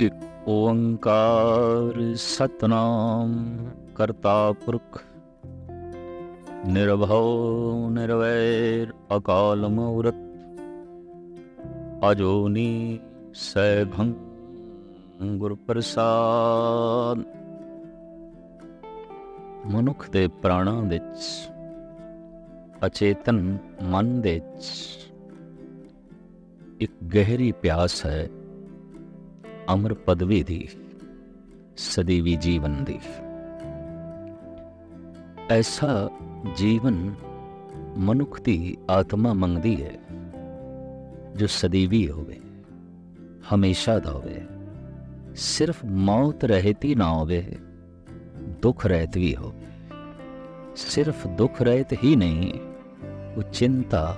ਇਕ ਓੰਕਾਰ ਸਤਨਾਮ ਕਰਤਾ ਪੁਰਖ, ਨਿਰਭਉ ਨਿਰਵੈਰ ਅਕਾਲ ਮੂਰਤ, ਅਜੋਨੀ ਸੈਭੰ ਗੁਰ ਪ੍ਰਸਾਦ ਮਨੁੱਖ ਦੇ ਪ੍ਰਾਣਾਂ ਵਿੱਚ, ਅਚੇਤਨ ਮਨ ਦੇ ਵਿੱਚ ਇੱਕ ਗਹਿਰੀ ਪਿਆਸ ਹੈ। ਅਮਰ ਪਦਵੀ ਦੀ, ਸਦੀਵੀ ਜੀਵਨ ਦੀ। ਐਸਾ ਜੀਵਨ ਮਨੁੱਖ ਦੀ ਆਤਮਾ ਮੰਗਦੀ ਹੈ, ਜੋ ਸਦੀਵੀ ਹੋਵੇ, ਹਮੇਸ਼ਾ ਦਾ ਹੋਵੇ। ਸਿਰਫ ਮੌਤ ਰਹਿਤ ਹੀ ਨਾ ਹੋਵੇ, ਦੁੱਖ ਰਹਿਤ ਵੀ ਹੋਵੇ। ਸਿਰਫ ਦੁੱਖ ਰਹਿਤ ਹੀ ਨਹੀਂ, ਉਹ ਚਿੰਤਾ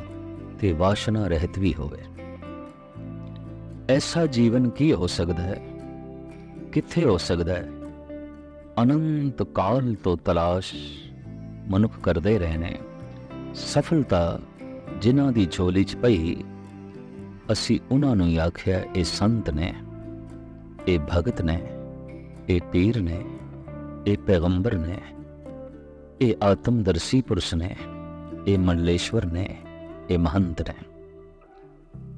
ਤੇ ਵਾਸ਼ਨਾ ਰਹਿਤ ਵੀ ਹੋਵੇ। ਐਸਾ ਜੀਵਨ ਕੀ ਹੋ ਸਕਦਾ ਹੈ? ਕਿੱਥੇ ਹੋ ਸਕਦਾ ਹੈ? ਅਨੰਤ ਕਾਲ ਤੋਂ ਤਲਾਸ਼ ਮਨੁੱਖ ਕਰਦੇ ਰਹੇ ਨੇ ਸਫਲਤਾ ਜਿਨ੍ਹਾਂ ਦੀ ਝੋਲੀ 'ਚ ਪਈ, ਅਸੀਂ ਉਹਨਾਂ ਨੂੰ ਹੀ ਆਖਿਆ, ਇਹ ਸੰਤ ਨੇ, ਇਹ ਭਗਤ ਨੇ, ਇਹ ਪੀਰ ਨੇ, ਇਹ ਪੈਗੰਬਰ ਨੇ, ਇਹ ਆਤਮਦਰਸ਼ੀ ਪੁਰਸ਼ ਨੇ, ਇਹ ਮੰਡਲੇਸ਼ਵਰ ਨੇ, ਇਹ ਮਹੰਤ ਨੇ।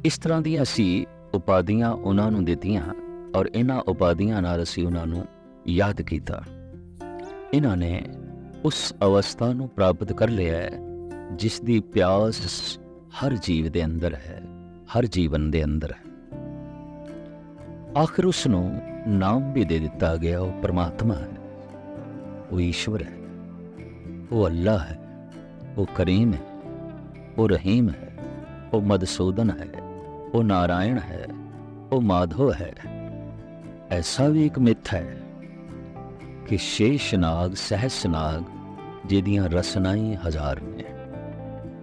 ਇਸ ਤਰ੍ਹਾਂ ਦੀਆਂ ਅਸੀਂ ਉਪਾਧੀਆਂ ਉਹਨਾਂ ਨੂੰ ਦਿੱਤੀਆਂ ਔਰ ਇਹਨਾਂ ਉਪਾਧੀਆਂ ਨਾਲ ਅਸੀਂ ਉਹਨਾਂ ਨੂੰ ਯਾਦ ਕੀਤਾ। ਇਹਨਾਂ ਨੇ ਉਸ ਅਵਸਥਾ ਨੂੰ ਪ੍ਰਾਪਤ ਕਰ ਲਿਆ ਹੈ, ਜਿਸ ਦੀ ਪਿਆਸ ਹਰ ਜੀਵ ਦੇ ਅੰਦਰ ਹੈ, ਹਰ ਜੀਵਨ ਦੇ ਅੰਦਰ ਹੈ। ਆਖਰ ਉਸ ਨੂੰ ਨਾਮ ਵੀ ਦੇ ਦਿੱਤਾ ਗਿਆ, ਉਹ ਪਰਮਾਤਮਾ ਹੈ, ਉਹ ਈਸ਼ਵਰ ਹੈ, ਉਹ ਅੱਲਾ ਹੈ, ਉਹ ਕਰੀਮ ਹੈ, ਉਹ ਰਹੀਮ ਹੈ, ਉਹ ਮਦਸੂਦਨ ਹੈ। ਉਹ ਨਾਰਾਇਣ ਹੈ, ਉਹ ਮਾਧੋ ਹੈ। ਐਸਾ ਵੀ ਇੱਕ ਮਿੱਥ ਹੈ ਕਿ ਸ਼ੇਸ਼ਨਾਗ ਸਹਸਨਾਗ ਜਿਹਦੀਆਂ ਰਸਨਾ ਹੀ ਹਜ਼ਾਰ ਨੇ,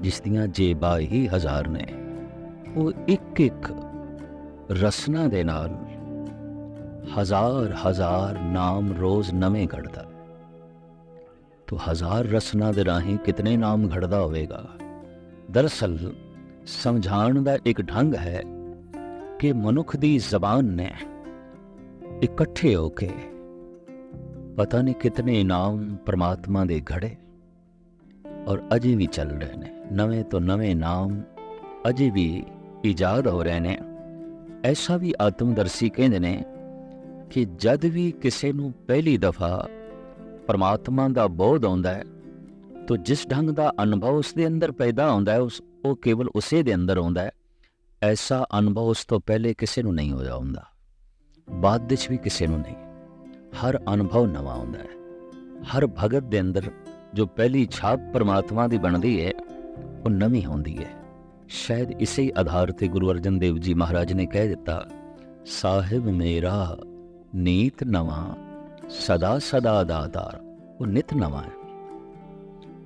ਜਿਸ ਦੀਆਂ ਜੇਬਾਂ ਹੀ ਹਜ਼ਾਰ ਨੇ, ਉਹ ਇੱਕ ਇੱਕ ਰਸਨਾ ਦੇ ਨਾਲ ਹਜ਼ਾਰ ਹਜ਼ਾਰ ਨਾਮ ਰੋਜ਼ ਨਵੇਂ ਘੜਦਾ। ਤੋ ਹਜ਼ਾਰ ਰਸਨਾ ਦੇ ਰਾਹੀਂ ਕਿਤਨੇ ਨਾਮ ਘੜਦਾ ਹੋਵੇਗਾ? ਦਰਅਸਲ ਸਮਝਾਉਣ ਦਾ ਇੱਕ ਢੰਗ ਹੈ ਕਿ ਮਨੁੱਖ ਦੀ ਜ਼ਬਾਨ ਨੇ ਇਕੱਠੇ ਹੋ ਕੇ ਪਤਾ ਨਹੀਂ ਕਿਤਨੇ ਨਾਮ ਪ੍ਰਮਾਤਮਾ ਦੇ ਘੜੇ ਔਰ ਅਜੇ ਵੀ ਚੱਲ ਰਹੇ ਨੇ। ਨਵੇਂ ਤੋਂ ਨਵੇਂ ਨਾਮ ਅਜੇ ਵੀ ਇਜਾਦ ਹੋ ਰਹੇ ਨੇ। ਐਸਾ ਵੀ ਆਤਮਦਰਸ਼ੀ ਕਹਿੰਦੇ ਨੇ ਕਿ ਜਦ ਵੀ ਕਿਸੇ ਨੂੰ ਪਹਿਲੀ ਦਫਾ ਪਰਮਾਤਮਾ ਦਾ ਬੋਧ ਆਉਂਦਾ ਹੈ, ਤੋ ਜਿਸ ਢੰਗ ਦਾ ਅਨੁਭਵ ਉਸ ਦੇ ਅੰਦਰ ਪੈਦਾ ਹੁੰਦਾ ਹੈ, ਉਸ ਉਹ ਕੇਵਲ ਉਸੇ ਦੇ ਅੰਦਰ ਆਉਂਦਾ ਹੈ, ਐਸਾ ਅਨੁਭਵ ਉਸ ਤੋਂ ਪਹਿਲੇ ਕਿਸੇ ਨੂੰ ਨਹੀਂ ਹੋਇਆ ਹੁੰਦਾ। ਬਾਅਦ ਵਿੱਚ ਵੀ ਕਿਸੇ ਨੂੰ ਨਹੀਂ। ਹਰ ਅਨੁਭਵ ਨਵਾਂ ਆਉਂਦਾ ਹੈ। ਹਰ ਭਗਤ ਦੇ ਅੰਦਰ ਜੋ ਪਹਿਲੀ ਛਾਪ ਪਰਮਾਤਮਾ ਦੀ ਬਣਦੀ ਹੈ, ਉਹ ਨਵੀਂ ਹੁੰਦੀ ਹੈ। ਸ਼ਾਇਦ ਇਸੇ ਆਧਾਰ ਤੇ ਗੁਰੂ ਅਰਜਨ ਦੇਵ ਜੀ ਮਹਾਰਾਜ ਨੇ ਕਹਿ ਦਿੱਤਾ, ਸਾਹਿਬ ਮੇਰਾ ਨੀਤ ਨਵਾਂ, ਸਦਾ ਸਦਾ ਦਾਤਾਰ ਉਹ ਨਿਤ ਨਵਾਂ ਹੈ।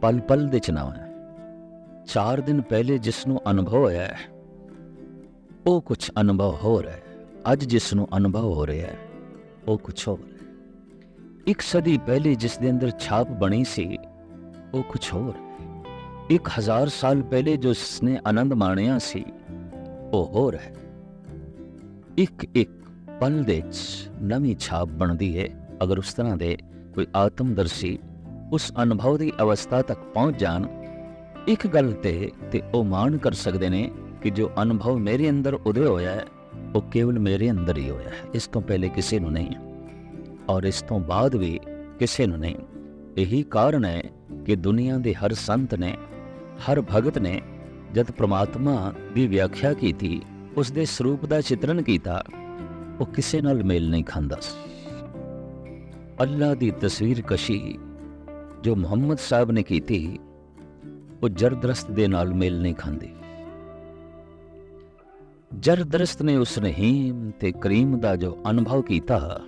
ਪਲ ਪਲ ਦੇ ਚ ਨਵਾਂ ਹੈ। ਚਾਰ ਦਿਨ ਪਹਿਲੇ ਜਿਸ ਨੂੰ ਅਨੁਭਵ ਹੋਇਆ ਹੈ, ਉਹ ਕੁਝ ਅਨੁਭਵ ਹੋ ਰਿਹਾ ਹੈ। ਅੱਜ ਜਿਸ ਨੂੰ ਅਨੁਭਵ ਹੋ ਰਿਹਾ ਹੈ, ਉਹ ਕੁਝ ਹੋਰ ਹੈ। ਇੱਕ ਸਦੀ ਪਹਿਲੇ ਜਿਸ ਦੇ ਅੰਦਰ ਛਾਪ ਬਣੀ ਸੀ, ਉਹ ਕੁਝ ਹੋਰ ਹੈ। ਇੱਕ ਹਜ਼ਾਰ ਸਾਲ ਪਹਿਲੇ ਜੋ ਜਿਸ ਨੇ ਆਨੰਦ ਮਾਣਿਆ ਸੀ, ਉਹ ਹੋਰ ਹੈ। ਇੱਕ ਇੱਕ ਪਲ ਦੇ ਨਵੀਂ ਛਾਪ ਬਣਦੀ ਹੈ। ਅਗਰ ਉਸ ਤਰ੍ਹਾਂ ਦੇ ਕੋਈ ਆਤਮਦਰਸ਼ੀ ਉਸ ਅਨੁਭਵ ਦੀ ਅਵਸਥਾ ਤੱਕ ਪਹੁੰਚ ਜਾਣ ਇੱਕ ਗੱਲ ਤੇ ਤੇ ਉਹ ਮਾਣ ਕਰ ਸਕਦੇ ਨੇ ਕਿ ਜੋ ਅਨੁਭਵ ਮੇਰੇ ਅੰਦਰ ਉਦੇ ਹੋਇਆ ਹੈ, ਉਹ ਕੇਵਲ ਮੇਰੇ ਅੰਦਰ ਹੀ ਹੋਇਆ ਹੈ। ਇਸ ਤੋਂ ਪਹਿਲੇ ਕਿਸੇ ਨੂੰ ਨਹੀਂ। ਔਰ ਇਸ ਤੋਂ ਬਾਅਦ ਵੀ ਕਿਸੇ ਨੂੰ ਨਹੀਂ। ਇਹੀ ਕਾਰਨ ਹੈ ਕਿ ਦੁਨੀਆ ਦੇ ਹਰ ਸੰਤ ਨੇ, ਹਰ ਭਗਤ ਨੇ ਜਦ ਪ੍ਰਮਾਤਮਾ ਦੀ ਵਿਆਖਿਆ ਕੀਤੀ ਉਸ ਦੇ ਸਰੂਪ ਦਾ ਚਿਤਰਨ ਕੀਤਾ, ਉਹ ਕਿਸੇ ਨਾਲ ਮੇਲ ਨਹੀਂ ਖਾਂਦਾ ਅੱਲਾ ਦੀ ਤਸਵੀਰ ਕਸ਼ੀ ਜੋ ਮੁਹੰਮਦ ਸਾਹਿਬ ਨੇ ਕੀਤੀ ਉਹ ਜਰਦਰਸਤ ਦੇ ਨਾਲ ਮੇਲ ਨਹੀਂ ਖਾਂਦੀ। ਜਰਦਰਸਤ ਨੇ ਉਸ ਰਹੀਮ ਤੇ ਕਰੀਮ ਦਾ ਜੋ ਅਨੁਭਵ ਕੀਤਾ,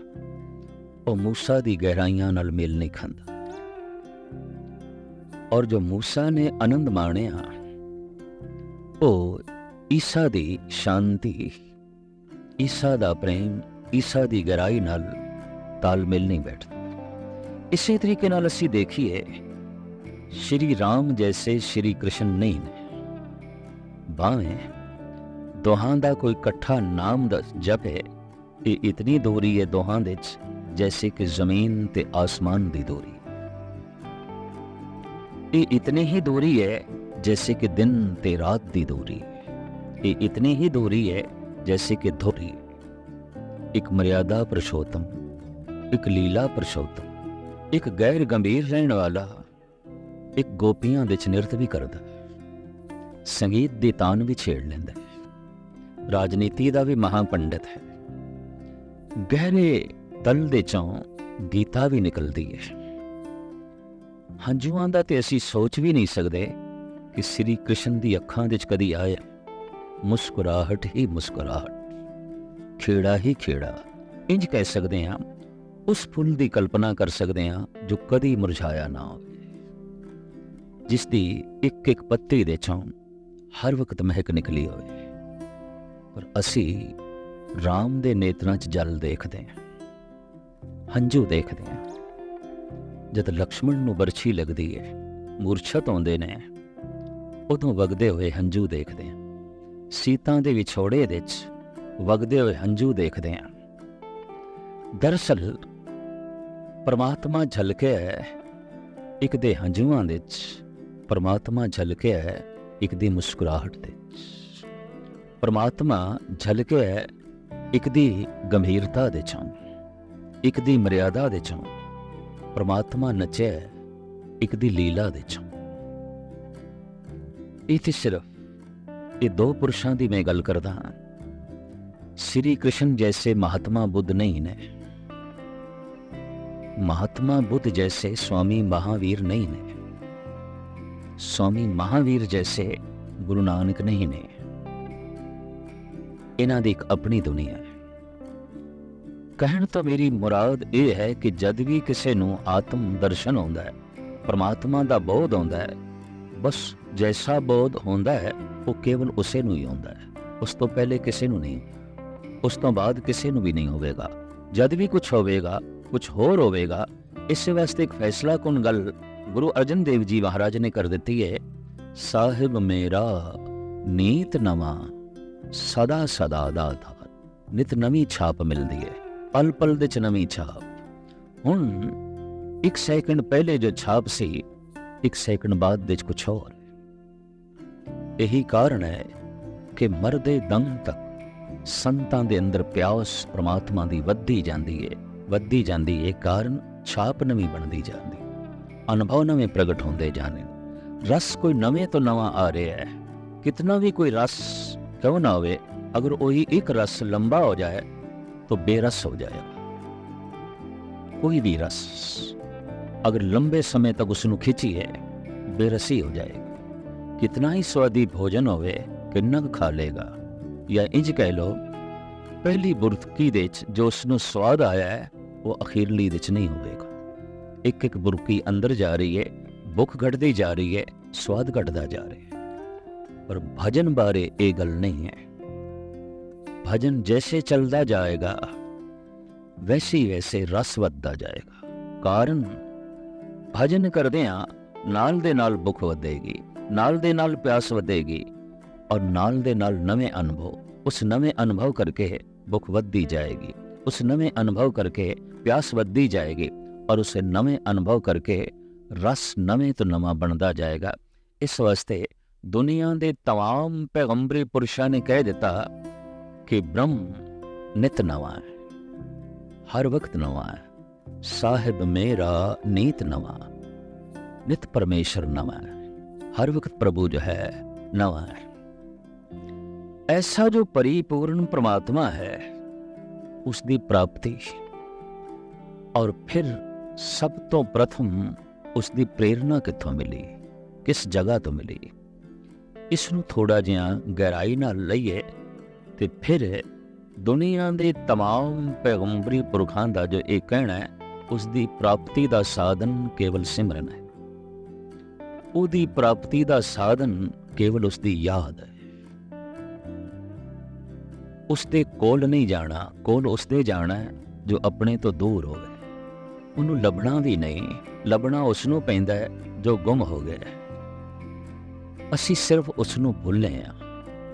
ਉਹ ਮੂਸਾ ਦੀ ਗਹਿਰਾਈਆਂ ਨਾਲ ਮੇਲ ਨਹੀਂ ਖਾਂਦਾ। ਔਰ ਜੋ ਮੂਸਾ ਨੇ ਆਨੰਦ ਮਾਣਿਆ, ਉਹ ਈਸਾ ਦੀ ਸ਼ਾਂਤੀ, ਈਸਾ ਦਾ ਪ੍ਰੇਮ, ਈਸਾ ਦੀ ਗਹਿਰਾਈ ਨਾਲ ਤਾਲਮੇਲ ਨਹੀਂ ਬੈਠਦਾ। ਇਸੇ ਤਰੀਕੇ ਨਾਲ ਅਸੀਂ ਦੇਖੀਏ ਸ਼੍ਰੀ ਰਾਮ ਜੈਸੇ ਸ਼੍ਰੀ ਕ੍ਰਿਸ਼ਨ ਨਹੀਂ ਨੇ ਬਾਵੇਂ ਦੋਹਾਂ ਦਾ ਕੋਈ ਇਕੱਠਾ ਨਾਮ ਦਾ ਜਪ ਹੈ ਇਹ ਇਤਨੀ ਦੂਰੀ ਹੈ ਦੋਹਾਂ ਦੇ ਵਿੱਚ ਜੈਸੇ ਕਿ ਜ਼ਮੀਨ ਤੇ ਆਸਮਾਨ ਦੀ ਦੂਰੀ ਇਹ ਇਤਨੀ ਹੀ ਦੂਰੀ ਹੈ जैसे कि दिन ते रात दी दूरी ये इतनी ही दूरी है जैसे कि धुरी एक मर्यादा पुरुषोत्तम एक लीला पुरुषोत्तम एक गैर गंभीर रहन वाला ਇੱਕ ਗੋਪੀਆਂ ਦੇ ਚ ਨਿਰਤ ਵੀ ਕਰਦਾ। ਸੰਗੀਤ ਦੀ ਤਾਨ ਵੀ ਛੇੜ ਲੈਂਦਾ ਰਾਜਨੀਤੀ ਦਾ ਵੀ ਮਹਾ ਪੰਡਤ ਹੈ। ਗਹਿਰੇ ਤਲ ਦੇ ਚੋਂ ਗੀਤਾ ਵੀ ਨਿਕਲਦੀ ਹੈ। ਹੰਝੂਆਂ ਦਾ ਤੇ ਅਸੀਂ ਸੋਚ ਵੀ ਨਹੀਂ ਸਕਦੇ ਕਿ ਸ੍ਰੀ ਕ੍ਰਿਸ਼ਨ ਦੀ ਅੱਖਾਂ ਵਿੱਚ ਕਦੀ ਆਇਆ ਮੁਸਕਰਾਹਟ ਹੀ ਮੁਸਕਰਾਹਟ। ਖੇੜਾ ਹੀ ਖੇੜਾ। ਇੰਜ ਕਹਿ ਸਕਦੇ ਹਾਂ, ਉਸ ਫੁੱਲ ਦੀ ਕਲਪਨਾ ਕਰ ਸਕਦੇ ਹਾਂ ਜੋ ਕਦੀ ਮੁਰਝਾਇਆ ਨਾ ਹੋਵੇ। ਜਿਸ ਦੀ ਇੱਕ ਇੱਕ ਪੱਤੀ ਦੇ ਚੋਂ ਹਰ ਵਕਤ ਮਹਿਕ ਨਿਕਲੀ ਹੋਵੇ। ਪਰ ਅਸੀਂ ਰਾਮ ਦੇ ਨੇਤਰਾਂ 'ਚ ਜਲ ਦੇਖਦੇ ਹਾਂ, ਹੰਝੂ ਦੇਖਦੇ ਹਾਂ। ਜਦ ਲਕਸ਼ਮਣ ਨੂੰ ਬਰਛੀ ਲੱਗਦੀ ਹੈ ਮੂਰਛਤ ਆਉਂਦੇ ਨੇ, ਉਦੋਂ ਵਗਦੇ ਹੋਏ ਹੰਝੂ ਦੇਖਦੇ ਹਾਂ। ਸੀਤਾ ਦੇ ਵਿਛੋੜੇ ਦੇ ਵਿੱਚ ਵਗਦੇ ਹੋਏ ਹੰਝੂ ਦੇਖਦੇ ਹਾਂ। ਦਰਅਸਲ ਪਰਮਾਤਮਾ ਝਲਕਿਆ ਹੈ ਇੱਕ ਦੇ ਹੰਝੂਆਂ ਦੇ ਵਿੱਚ ਪਰਮਾਤਮਾ ਝਲਕਿਆ ਹੈ, ਇੱਕ ਦੀ ਮੁਸਕਰਾਹਟ ਦੇ ਪਰਮਾਤਮਾ ਝਲਕਿਆ ਹੈ, ਇੱਕ ਦੀ ਗੰਭੀਰਤਾ ਦੇ ਚੋਂ, ਇੱਕ ਦੀ ਮਰਿਆਦਾ ਦੇ ਚੋਂ। ਪਰਮਾਤਮਾ ਨੱਚਿਆ ਹੈ, ਇੱਕ ਦੀ ਲੀਲਾ ਦੇ ਚੋਂ। ਇਹ ਤੇ ਸਿਰਫ, ਇਹ ਦੋ ਪੁਰਸ਼ਾਂ ਦੀ ਮੈਂ ਗੱਲ ਕਰਦਾ ਹਾਂ। ਸ੍ਰੀ ਕ੍ਰਿਸ਼ਨ ਜੈਸੇ ਮਹਾਤਮਾ ਬੁੱਧ ਨਹੀਂ ਨੇ। ਮਹਾਤਮਾ ਬੁੱਧ ਜੈਸੇ ਸਵਾਮੀ ਮਹਾਵੀਰ ਨਹੀਂ ਨੇ। ਸਵਾਮੀ ਮਹਾਵੀਰ ਜੈਸੇ ਗੁਰੂ ਨਾਨਕ ਨਹੀਂ ਨੇ। ਇਹਨਾਂ ਦੀ ਇੱਕ ਆਪਣੀ ਦੁਨੀਆ ਹੈ। ਕਹਿਣ ਤੋਂ ਮੇਰੀ ਮੁਰਾਦ ਇਹ ਹੈ ਕਿ ਜਦ ਵੀ ਕਿਸੇ ਨੂੰ ਆਤਮ ਦਰਸ਼ਨ ਆਉਂਦਾ ਹੈ, ਪਰਮਾਤਮਾ ਦਾ ਬੋਧ ਆਉਂਦਾ ਹੈ, ਬਸ ਜੈਸਾ ਬੋਧ ਹੁੰਦਾ ਹੈ, ਉਹ ਕੇਵਲ ਉਸੇ ਨੂੰ ਹੀ ਆਉਂਦਾ ਹੈ। ਉਸ ਤੋਂ ਪਹਿਲੇ ਕਿਸੇ ਨੂੰ ਨਹੀਂ। ਉਸ ਤੋਂ ਬਾਅਦ ਕਿਸੇ ਨੂੰ ਵੀ ਨਹੀਂ ਹੋਵੇਗਾ। ਜਦ ਵੀ ਕੁਝ ਹੋਵੇਗਾ ਕੁਝ ਹੋਰ ਹੋਵੇਗਾ, ਇਸ ਵਾਸਤੇ ਇੱਕ ਫੈਸਲਾ ਕੁਨ ਗੱਲ ਗੁਰੂ ਅਰਜਨ ਦੇਵ ਜੀ ਮਹਾਰਾਜ ਨੇ ਕਰ ਦਿੱਤੀ ਹੈ ਸਾਹਿਬ ਮੇਰਾ ਨੀਤ ਨਵਾਂ ਸਦਾ ਸਦਾ ਦਾ ਧਾਰ। ਨਿਤ ਨਵੀਂ ਛਾਪ ਮਿਲਦੀ ਹੈ ਪਲ ਪਲ ਦੇ ਚ ਨਵੀਂ ਛਾਪ। ਹੁਣ ਇੱਕ ਸੈਕਿੰਡ ਪਹਿਲੇ ਜੋ ਛਾਪ ਸੀ, ਇੱਕ ਸੈਕਿੰਡ ਬਾਅਦ ਦੇ ਚ ਕੁਝ ਹੋਰ। ਇਹੀ ਕਾਰਨ ਹੈ ਕਿ ਮਰਦੇ ਦਮ ਤੱਕ ਸੰਤਾਂ ਦੇ ਅੰਦਰ ਪਿਆਸ ਪ੍ਰਮਾਤਮਾ ਦੀ ਵੱਧਦੀ ਜਾਂਦੀ ਹੈ ਵੱਧਦੀ ਜਾਂਦੀ ਹੈ ਕਾਰਨ ਛਾਪ ਨਵੀਂ ਬਣਦੀ ਜਾਂਦੀ अनुभव नवे प्रकट होते जाने रस कोई नवे तो नवा आ रहा है कितना भी कोई रस क्यों ना हो अगर वही एक रस लंबा हो जाए तो बेरस हो जाएगा कोई भी रस अगर लंबे समय तक उसनु खिंची है बेरसी हो जाएगी कितना ही स्वादी भोजन होवे कि नग खा लेगा या इंज कह लो पहली बुर्तकी जो उसनु स्वाद आया है वो अखीरली नहीं होगा ਦੇ ਚ ਨਹੀਂ ਹੋਵੇਗਾ ਇੱਕ ਇੱਕ ਬੁਰਕੀ ਅੰਦਰ ਜਾ ਰਹੀ ਹੈ ਭੁੱਖ ਘਟਦੀ ਜਾ ਰਹੀ ਹੈ ਸਵਾਦ ਘਟਦਾ ਜਾ ਰਿਹਾ ਹੈ ਪਰ ਭਜਨ ਬਾਰੇ ਇਹ ਗੱਲ ਨਹੀਂ ਹੈ ਭਜਨ ਜੈਸੇ ਚੱਲਦਾ ਜਾਏਗਾ ਵੈਸੇ ਹੀ ਵੈਸੇ ਰਸ ਵੱਧਦਾ ਜਾਏਗਾ ਕਾਰਨ ਭਜਨ ਕਰਦੇ ਆ ਨਾਲ ਦੇ ਨਾਲ ਭੁੱਖ ਵਧੇਗੀ ਨਾਲ ਦੇ ਨਾਲ ਪਿਆਸ ਵਧੇਗੀ ਔਰ ਨਾਲ ਦੇ ਨਾਲ ਨਵੇਂ ਅਨੁਭਵ ਉਸ ਨਵੇਂ ਅਨੁਭਵ ਕਰਕੇ ਭੁੱਖ ਵੱਧਦੀ ਜਾਏਗੀ ਉਸ ਨਵੇਂ ਅਨੁਭਵ ਕਰਕੇ ਪਿਆਸ ਵੱਧਦੀ ਜਾਏਗੀ ਔਰ ਉਸੇ ਨਵੇਂ ਅਨੁਭਵ ਕਰਕੇ ਰਸ ਨਵੇਂ ਤੋਂ ਨਵਾਂ ਬਣਦਾ ਜਾਏਗਾ ਇਸ ਵਾਸਤੇ ਦੁਨੀਆ ਦੇ तमाम ਪੈਗੰਬਰੀ ਪੁਰਸ਼ਾਂ ਨੇ ਕਹਿ ਦਿੱਤਾ ਕਿ ਬ੍ਰਹਮ ਨਿਤ ਨਵਾਂ ਹੈ ਹਰ ਵਕਤ ਨਵਾਂ ਹੈ ਸਾਹਿਬ ਮੇਰਾ ਨੀਤ ਨਵਾਂ ਨਿਤ ਪਰਮੇਸ਼ਰ ਨਵਾਂ ਹੈ ਹਰ ਵਕਤ ਪ੍ਰਭੂ ਜੋ ਹੈ ਨਵਾਂ ਹੈ ਐਸਾ ਜੋ ਪਰਿਪੂਰਨ ਪ੍ਰਮਾਤਮਾ ਹੈ ਉਸ ਦੀ ਪ੍ਰਾਪਤੀ ਔਰ ਫਿਰ ਸਭ ਤੋਂ ਪ੍ਰਥਮ ਉਸ ਦੀ ਪ੍ਰੇਰਣਾ ਕਿੱਥੋਂ ਮਿਲੀ ਕਿਸ ਜਗ੍ਹਾ ਤੋਂ ਮਿਲੀ ਇਸ ਨੂੰ ਥੋੜਾ ਜਿਹਾ ਗਹਿਰਾਈ ਨਾਲ ਲਈਏ ਤੇ ਫਿਰ ਦੁਨੀਆ ਦੇ तमाम ਪੈਗੰਬਰੀ ਪੁਰਖਾਂ ਦਾ ਜੋ ਇਹ ਕਹਿਣਾ ਹੈ ਉਸ ਦੀ ਪ੍ਰਾਪਤੀ ਦਾ ਸਾਧਨ ਕੇਵਲ ਸਿਮਰਨ ਹੈ ਉਹਦੀ ਪ੍ਰਾਪਤੀ ਦਾ ਸਾਧਨ ਕੇਵਲ ਉਸ ਦੀ ਯਾਦ ਹੈ ਉਸ ਦੇ ਕੋਲ ਨਹੀਂ ਜਾਣਾ ਕੋਲ ਉਸ ਦੇ ਜਾਣਾ ਹੈ ਜੋ ਆਪਣੇ ਤੋਂ ਦੂਰ ਹੋਵੇ ਉਹਨੂੰ ਲੱਭਣਾ ਵੀ ਨਹੀਂ, ਲੱਭਣਾ ਉਸ ਨੂੰ ਪੈਂਦਾ ਹੈ, ਜੋ ਗੁੰਮ ਹੋ ਗਿਆ ਹੈ। ਅਸੀਂ ਸਿਰਫ ਉਸ ਨੂੰ ਭੁੱਲੇ ਆ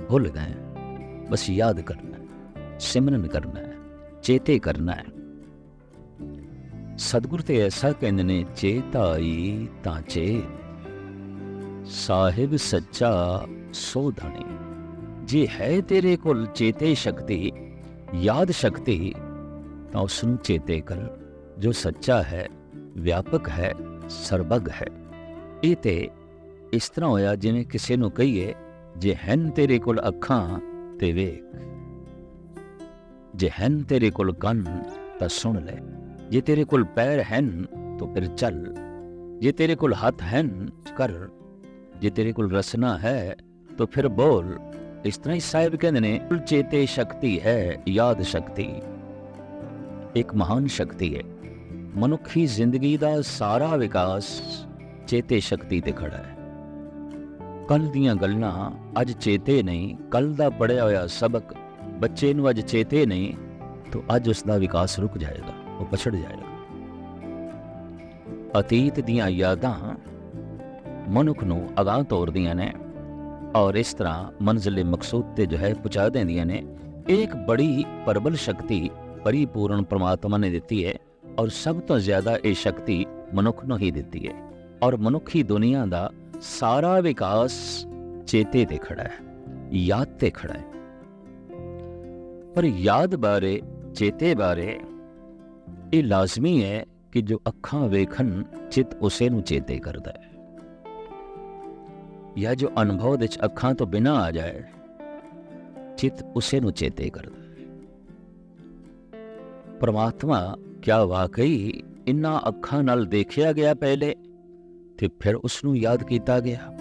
ਭੁੱਲ ਗਏ ਬਸ ਯਾਦ ਕਰਨਾ ਸਿਮਰਨ ਕਰਨਾ ਚੇਤੇ ਕਰਨਾ ਹੈ। ਸਤਿਗੁਰ ਤੇ ਐਸਾ ਕਹਿੰਦੇ ਨੇ, ਚੇਤਾਈ ਤਾਂ ਚੇ ਸਾਹਿਬ ਸੱਚਾ ਸੋ ਧਣੀ। ਜੇ ਹੈ ਤੇਰੇ ਕੋਲ ਚੇਤੇ ਸ਼ਕਤੀ, ਯਾਦ ਸ਼ਕਤੀ, ਤਾਂ ਉਸ ਨੂੰ ਚੇਤੇ ਕਰ। ਜੋ ਸੱਚਾ ਹੈ ਵਿਆਪਕ ਹੈ ਸਰਬਗ ਹੈ ਇਹ ਤੇ ਇਸ ਤਰ੍ਹਾਂ ਹੋਇਆ ਜਿਵੇਂ ਕਿਸੇ ਨੂੰ ਕਹੀਏ ਜੇ ਹਨ ਤੇਰੇ ਕੋਲ ਅੱਖਾਂ ਤੇ ਵੇਖ ਜੇ ਹਨ ਤੇਰੇ ਕੋਲ ਕੰਨ ਤਾਂ ਸੁਣ ਲੈ ਜੇ ਤੇਰੇ ਕੋਲ ਪੈਰ ਹਨ ਤਾਂ ਫਿਰ ਚੱਲ ਜੇ ਤੇਰੇ ਕੋਲ ਹੱਥ ਹਨ ਕਰ ਜੇ ਤੇਰੇ ਕੋਲ ਰਸਨਾ ਹੈ ਤਾਂ ਫਿਰ ਬੋਲ ਇਸ ਤਰ੍ਹਾਂ ਹੀ ਸਾਹਿਬ ਕਹਿੰਦੇ ਨੇ ਚੇਤੇ ਸ਼ਕਤੀ ਹੈ ਯਾਦ ਸ਼ਕਤੀ ਇੱਕ ਮਹਾਨ ਸ਼ਕਤੀ ਹੈ ਮਨੁੱਖੀ ਜ਼ਿੰਦਗੀ ਦਾ ਸਾਰਾ ਵਿਕਾਸ ਚੇਤੇ ਸ਼ਕਤੀ ਤੇ ਖੜਾ ਹੈ ਕੱਲ ਦੀਆਂ ਗੱਲਾਂ ਅੱਜ ਚੇਤੇ ਨਹੀਂ ਕੱਲ ਦਾ ਪੜਿਆ ਹੋਇਆ ਸਬਕ ਬੱਚੇ ਨੂੰ ਅੱਜ ਚੇਤੇ ਨਹੀਂ ਤਾਂ ਅੱਜ ਉਸ ਦਾ ਵਿਕਾਸ ਰੁਕ ਜਾਏਗਾ ਉਹ ਪਛੜ ਜਾਏਗਾ ਅਤੀਤ ਦੀਆਂ ਯਾਦਾਂ ਮਨੁੱਖ ਨੂੰ ਅਗਾਹ ਤੋਰਦੀਆਂ ਨੇ ਔਰ ਇਸ ਤਰ੍ਹਾਂ ਮੰਜ਼ਿਲ ਮਕਸੂਦ ਤੇ ਜੋ ਹੈ ਪਹੁੰਚਾ ਦਿੰਦੀਆਂ ਨੇ ਇਹ ਇੱਕ ਬੜੀ ਪਰਬਲ ਸ਼ਕਤੀ ਪਰਿਪੂਰਨ ਪ੍ਰਮਾਤਮਾ ਨੇ ਦਿੱਤੀ ਹੈ ਔਰ ਸਭ ਤੋਂ ਜ਼ਿਆਦਾ ਇਹ ਸ਼ਕਤੀ ਮਨੁੱਖ ਨੂੰ ਹੀ ਦਿੱਤੀ ਹੈ ਔਰ ਮਨੁੱਖੀ ਦੁਨੀਆ ਦਾ ਸਾਰਾ ਵਿਕਾਸ ਚੇਤੇ ਤੇ ਖੜਾ ਹੈ ਯਾਦ ਤੇ ਖੜਾ ਹੈ ਪਰ ਯਾਦ ਬਾਰੇ ਚੇਤੇ ਬਾਰੇ ਇਹ ਲਾਜ਼ਮੀ ਹੈ ਕਿ ਜੋ ਅੱਖਾਂ ਵੇਖਣ ਚਿਤ ਉਸੇ ਨੂੰ ਚੇਤੇ ਕਰਦਾ ਹੈ ਜਾਂ ਜੋ ਅਨੁਭਵ ਵਿੱਚ ਅੱਖਾਂ ਤੋਂ ਬਿਨਾ ਆ ਜਾਏ ਚਿਤ ਉਸੇ ਨੂੰ ਚੇਤੇ ਕਰਦਾ ਹੈ ਪਰਮਾਤਮਾ ਕਿਆ ਵਾਕਈ ਇਨ੍ਹਾਂ ਅੱਖਾਂ ਨਾਲ ਦੇਖਿਆ ਗਿਆ ਪਹਿਲੇ ਤੇ ਫਿਰ ਉਸ ਨੂੰ ਯਾਦ ਕੀਤਾ ਗਿਆ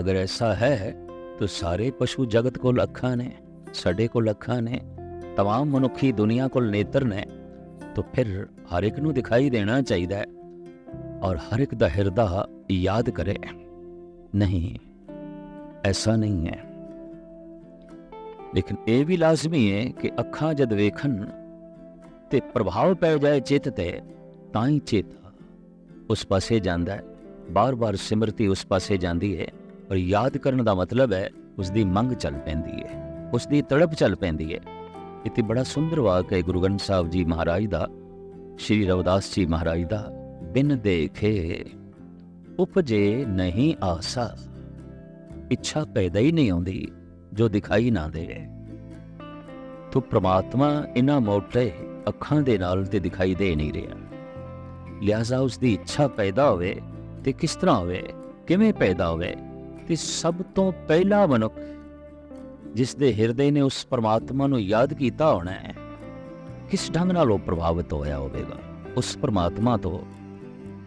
ਅਗਰ ਐਸਾ ਹੈ ਤਾਂ ਸਾਰੇ ਪਸ਼ੂ ਜਗਤ ਕੋਲ ਅੱਖਾਂ ਨੇ ਸਾਡੇ ਕੋਲ ਅੱਖਾਂ ਨੇ तमाम ਮਨੁੱਖੀ ਦੁਨੀਆ ਕੋਲ ਨੇਤਰ ਨੇ ਤਾਂ ਫਿਰ ਹਰ ਇੱਕ ਨੂੰ ਦਿਖਾਈ ਦੇਣਾ ਚਾਹੀਦਾ ਹੈ ਔਰ ਹਰ ਇੱਕ ਦਾ ਹਿਰਦਾ ਯਾਦ ਕਰੇ ਨਹੀਂ ਐਸਾ ਨਹੀਂ ਹੈ ਲੇਕਿਨ ਇਹ ਵੀ ਲਾਜ਼ਮੀ ਹੈ ਕਿ ਅੱਖਾਂ ਜਦ ਵੇਖਣ ਤੇ ਪ੍ਰਭਾਵ ਪੈ ਜਾਏ ਚਿੱਤ ਤੇ, ਤਾਂ ਹੀ ਚੇਤਾ ਉਸ ਪਾਸੇ ਜਾਂਦਾ ਹੈ। ਬਾਰ-ਬਾਰ ਸਿਮਰਤੀ ਉਸ ਪਾਸੇ ਜਾਂਦੀ ਹੈ ਔਰ ਯਾਦ ਕਰਨ ਦਾ ਮਤਲਬ ਹੈ ਉਸ ਦੀ ਮੰਗ ਚੱਲ ਪੈਂਦੀ ਹੈ ਉਸ ਦੀ ਤੜਪ ਚੱਲ ਪੈਂਦੀ ਹੈ। ਇਤੇ ਬੜਾ ਸੁੰਦਰ ਵਾਕ ਹੈ ਗੁਰੂ ਗ੍ਰੰਥ ਸਾਹਿਬ ਜੀ ਮਹਾਰਾਜ ਦਾ, ਸ਼੍ਰੀ ਰਵਿਦਾਸ ਜੀ ਮਹਾਰਾਜ ਦਾ, ਬਿਨ ਦੇਖੇ ਉਪਜੇ ਨਹੀਂ ਆਸਾ, ਇੱਛਾ ਪੈਦਾ ਹੀ ਨਹੀਂ ਆਉਂਦੀ ਜੋ ਦਿਖਾਈ ਨਾ ਦੇ। ਤੋ ਪ੍ਰਮਾਤਮਾ ਇਨਾ ਮੋਟੇ ਅੱਖਾਂ ਦੇ ਨਾਲ ਤੇ ਦਿਖਾਈ ਦੇ ਨਹੀਂ ਰਿਹਾ। ਲਿਹਾਜ਼ਾ ਉਸ ਦੀ ਇੱਛਾ ਪੈਦਾ ਹੋਵੇ ਤੇ ਕਿਸ ਤਰ੍ਹਾਂ ਹੋਵੇ, ਕਿਵੇਂ ਪੈਦਾ ਹੋਵੇ, ਤੇ ਸਭ ਤੋਂ ਪਹਿਲਾ ਮਨੁੱਖ ਜਿਸ ਦੇ ਹਿਰਦੇ ਨੇ ਉਸ ਪਰਮਾਤਮਾ ਨੂੰ ਯਾਦ ਕੀਤਾ ਹੋਣਾ ਹੈ, ਕਿਸ ਢੰਗ ਨਾਲ ਉਹ ਪ੍ਰਭਾਵਿਤ ਹੋਇਆ ਹੋਵੇਗਾ? ਉਸ ਪਰਮਾਤਮਾ ਤੋਂ,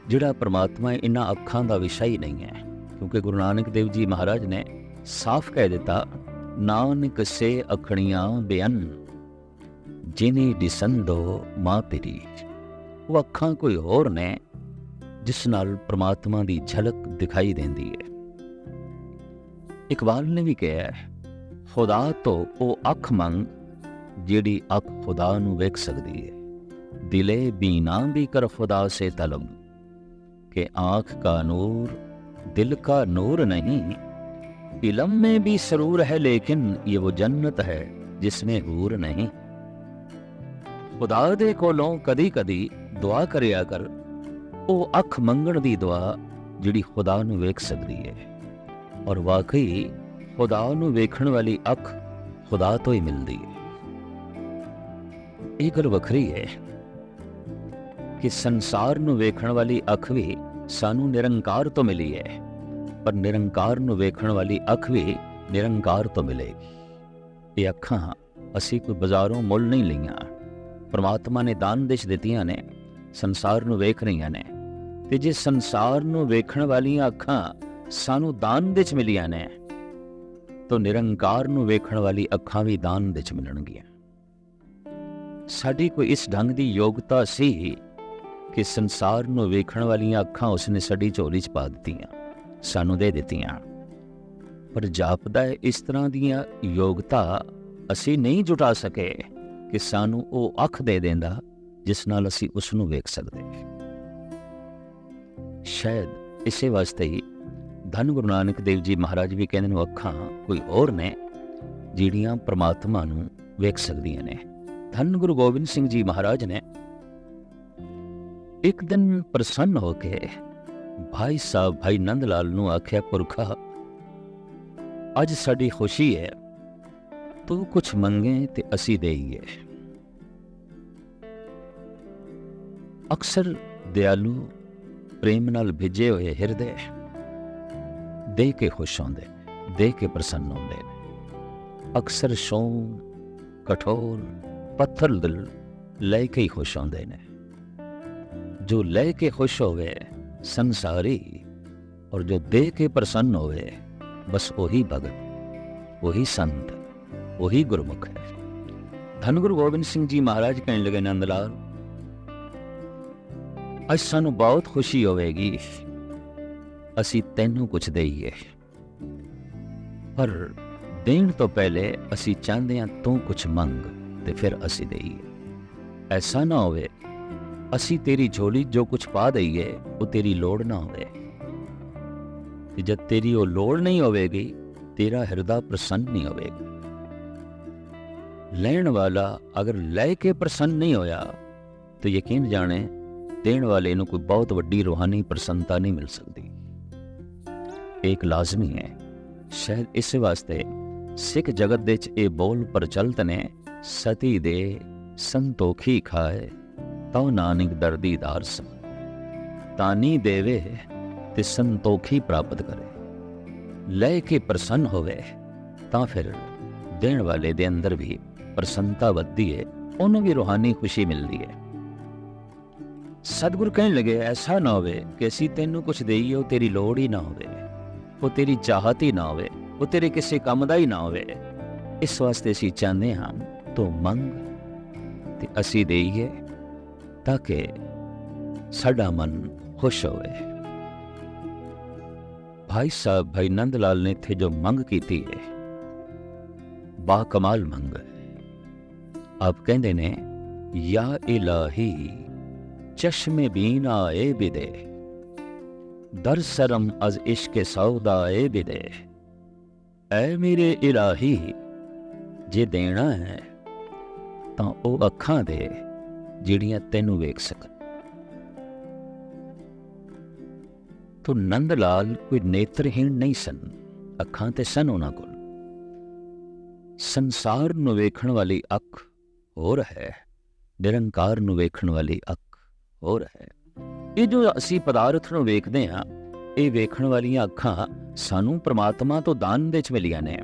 ਜਿਹੜਾ ਪਰਮਾਤਮਾ ਇਹਨਾਂ ਅੱਖਾਂ ਦਾ ਵਿਸ਼ਾ ਹੀ ਨਹੀਂ ਹੈ, ਕਿਉਂਕਿ ਗੁਰੂ ਨਾਨਕ ਦੇਵ ਜੀ ਮਹਾਰਾਜ ਨੇ ਸਾਫ਼ ਕਹਿ ਦਿੱਤਾ, ਨਾਨਕ ਸੇ ਅਖਣੀਆਂ ਬੇਅਨ। ਜਿਨੇ ਦਿਸੰਦੋ ਮਾਂ ਤੇਰੀ ਉਹ ਅੱਖਾਂ ਕੋਈ ਹੋਰ ਨੇ ਜਿਸ ਨਾਲ ਪ੍ਰਮਾਤਮਾ ਦੀ ਝਲਕ ਦਿਖਾਈ ਦਿੰਦੀ ਹੈ ਇਕਬਾਲ ਨੇ ਵੀ ਕਿਹਾ ਖੁਦਾ ਤੋਂ ਉਹ ਅੱਖ ਮੰਗ ਜਿਹੜੀ ਅੱਖ ਖੁਦਾ ਨੂੰ ਵੇਖ ਸਕਦੀ ਹੈ ਦਿਲੇ ਬੀਨਾ ਵੀ ਕਰ ਖੁਦਾ ਸੇ ਤਲਬ ਕਿ ਆਂਖ का नूर दिल का नूर नहीं इलम में भी सरूर है लेकिन ये वो जन्नत है जिसमें हूर नहीं ਖੁਦਾ ਦੇ ਕੋਲੋਂ ਕਦੀ ਕਦੀ ਦੁਆ ਕਰਿਆ ਕਰ। ਉਹ ਅੱਖ ਮੰਗਣ ਦੀ ਦੁਆ ਜਿਹੜੀ ਖੁਦਾ ਨੂੰ ਵੇਖ ਸਕਦੀ ਹੈ ਔਰ ਵਾਕਈ ਖੁਦਾ ਨੂੰ ਵੇਖਣ ਵਾਲੀ ਅੱਖ ਖੁਦਾ ਤੋਂ ਹੀ ਮਿਲਦੀ ਹੈ ਇਹ ਗੱਲ ਵੱਖਰੀ ਹੈ ਕਿ ਸੰਸਾਰ ਨੂੰ ਵੇਖਣ ਵਾਲੀ ਅੱਖ ਵੀ ਸਾਨੂੰ ਨਿਰੰਕਾਰ ਤੋਂ ਮਿਲੀ ਹੈ ਪਰ ਨਿਰੰਕਾਰ ਨੂੰ ਵੇਖਣ ਵਾਲੀ ਅੱਖ ਵੀ ਨਿਰੰਕਾਰ ਤੋਂ ਮਿਲੇਗੀ। ਇਹ ਅੱਖਾਂ ਅਸੀਂ ਕੋਈ ਬਾਜ਼ਾਰੋਂ ਮੁੱਲ ਨਹੀਂ ਲਈਆਂ। ਪਰਮਾਤਮਾ ਨੇ ਦਾਨ ਦੇਸ਼ ਦਿੱਤੀਆਂ ਨੇ, ਸੰਸਾਰ ਨੂੰ ਵੇਖ ਰਹੀਆਂ ਨੇ। ਤੇ ਜੇ ਸੰਸਾਰ ਨੂੰ ਵੇਖਣ ਵਾਲੀਆਂ ਅੱਖਾਂ ਸਾਨੂੰ ਦਾਨ ਦੇ ਚ ਮਿਲੀਆਂ ਨੇ, ਤਾਂ ਨਿਰੰਕਾਰ ਨੂੰ ਵੇਖਣ ਵਾਲੀ ਅੱਖਾਂ ਵੀ ਦਾਨ ਦੇ ਚ ਮਿਲਣਗੀਆਂ। ਸਾਡੀ ਕੋਈ ਇਸ ਢੰਗ ਦੀ ਯੋਗਤਾ ਸੀ ਕਿ ਸੰਸਾਰ ਨੂੰ ਵੇਖਣ ਵਾਲੀਆਂ ਅੱਖਾਂ ਉਸਨੇ ਸਾਡੀ ਝੋਲੀ 'ਚ ਪਾ ਦਿੱਤੀਆਂ, ਸਾਨੂੰ ਦੇ ਦਿੱਤੀਆਂ। ਪਰ ਜਾਪਦਾ ਹੈ ਇਸ ਤਰ੍ਹਾਂ ਦੀਆਂ ਯੋਗਤਾ ਅਸੀਂ ਨਹੀਂ ਜੁਟਾ ਸਕੇ। ਕਿ ਸਾਨੂੰ ਉਹ ਅੱਖ ਦੇ ਦਿੰਦਾ ਜਿਸ ਨਾਲ ਅਸੀਂ ਉਸ ਨੂੰ ਵੇਖ ਸਕਦੇ ਸ਼ਾਇਦ ਇਸੇ ਵਾਸਤੇ ਹੀ ਧੰਨ ਗੁਰੂ ਨਾਨਕ ਦੇਵ ਜੀ ਮਹਾਰਾਜ ਵੀ ਕਹਿੰਦੇ ਨੇ ਅੱਖਾਂ ਕੋਈ ਹੋਰ ਨੇ ਜਿਹੜੀਆਂ ਪ੍ਰਮਾਤਮਾ ਨੂੰ ਵੇਖ ਸਕਦੀਆਂ ਨੇ। ਧੰਨ ਗੁਰੂ ਗੋਬਿੰਦ ਸਿੰਘ ਜੀ ਮਹਾਰਾਜ ਨੇ ਇੱਕ ਦਿਨ ਪ੍ਰਸੰਨ ਹੋ ਕੇ ਭਾਈ ਸਾਹਿਬ ਭਾਈ ਨੰਦ ਲਾਲ ਨੂੰ ਆਖਿਆ, ਪੁਰਖਾ, ਅੱਜ ਸਾਡੀ ਖੁਸ਼ੀ ਹੈ ਤੂੰ ਕੁਝ ਮੰਗੇ ਤੇ ਅਸੀਂ ਦੇਈਏ। ਅਕਸਰ ਦਿਆਲੂ ਪ੍ਰੇਮ ਨਾਲ ਭਿੱਜੇ ਹੋਏ ਹਿਰਦੇ ਦੇ ਕੇ ਖੁਸ਼ ਹੁੰਦੇ, ਦੇ ਕੇ ਪ੍ਰਸੰਨ ਹੁੰਦੇ। ਨੇ ਅਕਸਰ ਸ਼ੌਂ ਕਠੋਰ, ਪੱਥਰ ਦਿਲ ਲੈ ਕੇ ਹੀ ਖੁਸ਼ ਹੁੰਦੇ ਨੇ। ਜੋ ਲੈ ਕੇ ਖੁਸ਼ ਹੋਵੇ ਸੰਸਾਰੀ ਔਰ ਜੋ ਦੇ ਕੇ ਪ੍ਰਸੰਨ ਹੋਵੇ, ਬਸ ਉਹੀ ਭਗਤ, ਉਹੀ ਸੰਤ। ਉਹੀ ਗੁਰਮੁਖ ਹੈ। ਧੰਨ ਗੁਰੂ ਗੋਬਿੰਦ ਸਿੰਘ ਜੀ ਮਹਾਰਾਜ ਕਹਿਣ ਲਗੇ, ਨੰਦ ਲਾਲ, ਅੱਜ ਸਾਨੂੰ ਬਹੁਤ ਖੁਸ਼ੀ ਹੋਵੇਗੀ। ਅਸੀਂ ਤੈਨੂੰ ਕੁਝ ਦੇਈਏ। ਪਰ ਦੇਣ ਤੋਂ ਪਹਿਲੇ ਅਸੀਂ ਚਾਹੁੰਦੇ ਹਾਂ ਤੂੰ ਕੁਝ ਮੰਗ ਤੇ ਫਿਰ ਅਸੀਂ ਦੇਈਏ। ਐਸਾ ਨਾ ਹੋਵੇ, ਅਸੀਂ ਤੇਰੀ ਝੋਲੀ ਜੋ ਕੁਝ ਪਾ ਦਈਏ, ਉਹ ਤੇਰੀ ਲੋੜ ਨਾ ਹੋਵੇ। ਤੇ ਜਦ ਤੇਰੀ ਉਹ ਲੋੜ ਨਹੀਂ ਹੋਵੇਗੀ, ਤੇਰਾ ਹਿਰਦਾ ਪ੍ਰਸੰਨ ਨਹੀਂ ਹੋਵੇਗਾ। ਲੈਣ ਵਾਲਾ ਅਗਰ ਲੈ ਕੇ ਪ੍ਰਸੰਨ ਨਹੀਂ ਹੋਇਆ, ਤਾਂ ਯਕੀਨ ਜਾਣੇ, ਦੇਣ ਵਾਲੇ ਨੂੰ ਕੋਈ ਬਹੁਤ ਵੱਡੀ ਰੂਹਾਨੀ ਪ੍ਰਸੰਨਤਾ ਨਹੀਂ ਮਿਲ ਸਕਦੀ। ਇੱਕ ਲਾਜ਼ਮੀ ਹੈ। ਸ਼ਾਇਦ ਇਸੇ ਵਾਸਤੇ ਸਿੱਖ ਜਗਤ ਦੇ ਚ ਇਹ ਬੋਲ ਪ੍ਰਚਲਿਤ ਨੇ, ਸਤੀ ਦੇ ਸੰਤੋਖੀ ਖਾਏ, ਤਉ ਨਾਨਕ ਦਰਦੀਦਾਰ ਸਮ। ਤਾਨੀ ਦੇਵੇ ਤੇ ਸੰਤੋਖੀ ਪ੍ਰਾਪਤ ਕਰੇ। ਲੈ ਕੇ ਪ੍ਰਸੰਨ ਹੋਵੇ, ਤਾਂ ਫਿਰ ਦੇਣ ਵਾਲੇ ਦੇ ਅੰਦਰ ਵੀ ਪ੍ਰਸੰਨਤਾ ਵੱਧਦੀ ਹੈ ਉਹਨੂੰ ਵੀ ਰੂਹਾਨੀ ਖੁਸ਼ੀ ਮਿਲਦੀ ਹੈ ਸਤਿਗੁਰ ਕਹਿਣ ਲੱਗੇ, ਐਸਾ ਨਾ ਹੋਵੇ ਕਿ ਅਸੀਂ ਤੈਨੂੰ ਕੁਝ ਦੇਈਏ, ਉਹ ਤੇਰੀ ਲੋੜ ਹੀ ਨਾ ਹੋਵੇ। ਉਹ ਤੇਰੀ ਚਾਹਤ ਹੀ ਨਾ ਹੋਵੇ। ਉਹ ਤੇਰੇ ਕਿਸੇ ਕੰਮ ਦਾ ਹੀ ਨਾ ਹੋਵੇ। ਇਸ ਵਾਸਤੇ ਅਸੀਂ ਚਾਹੁੰਦੇ ਹਾਂ, ਤੂੰ ਮੰਗ ਤੇ ਅਸੀਂ ਦੇਈਏ ਤਾਂ ਕਿ ਸਾਡਾ ਮਨ ਖੁਸ਼ ਹੋਵੇ। ਭਾਈ ਸਾਹਿਬ ਭਾਈ ਨੰਦ ਲਾਲ ਨੇ ਇੱਥੇ ਜੋ ਮੰਗ ਕੀਤੀ ਹੈ ਬਾ ਕਮਾਲ ਮੰਗ ਹੈ ਆਪ ਕਹਿੰਦੇ ਨੇ, ਯਾ ਇਲਾਹੀ, ਚਸ਼ਮੇ ਬੀਨਾ ਏ ਬਿਦੇ। ਦਰ ਸਰਮ ਅਜ਼ ਇਸ਼ਕ ਸੌਦਾ ਏ ਬਿਦੇ। ਐ ਮੇਰੇ ਇਲਾਹੀ, ਜੇ ਦੇਣਾ ਹੈ, ਤਾਂ ਉਹ ਅੱਖਾਂ ਦੇ ਜਿਹੜੀਆਂ ਤੈਨੂੰ ਵੇਖ ਸਕਣ। ਤੋ ਨੰਦ ਲਾਲ ਕੋਈ ਨੇਤਰਹੀਣ ਨਹੀਂ ਸਨ, ਅੱਖਾਂ ਤੇ ਸਨ ਉਹਨਾਂ ਕੋਲ। ਸੰਸਾਰ ਨੂੰ ਵੇਖਣ ਵਾਲੀ ਅੱਖ ਹੋਰ ਹੈ। ਨਿਰੰਕਾਰ ਨੂੰ ਵੇਖਣ ਵਾਲੀ ਅੱਖ ਹੋਰ ਹੈ। ਇਹ ਜੋ ਅਸੀਂ ਪਦਾਰਥ ਨੂੰ ਵੇਖਦੇ ਹਾਂ, ਇਹ ਵੇਖਣ ਵਾਲੀਆਂ ਅੱਖਾਂ ਸਾਨੂੰ ਪ੍ਰਮਾਤਮਾ ਤੋਂ ਦਾਨ ਦੇ ਚ ਮਿਲੀਆਂ ਨੇ।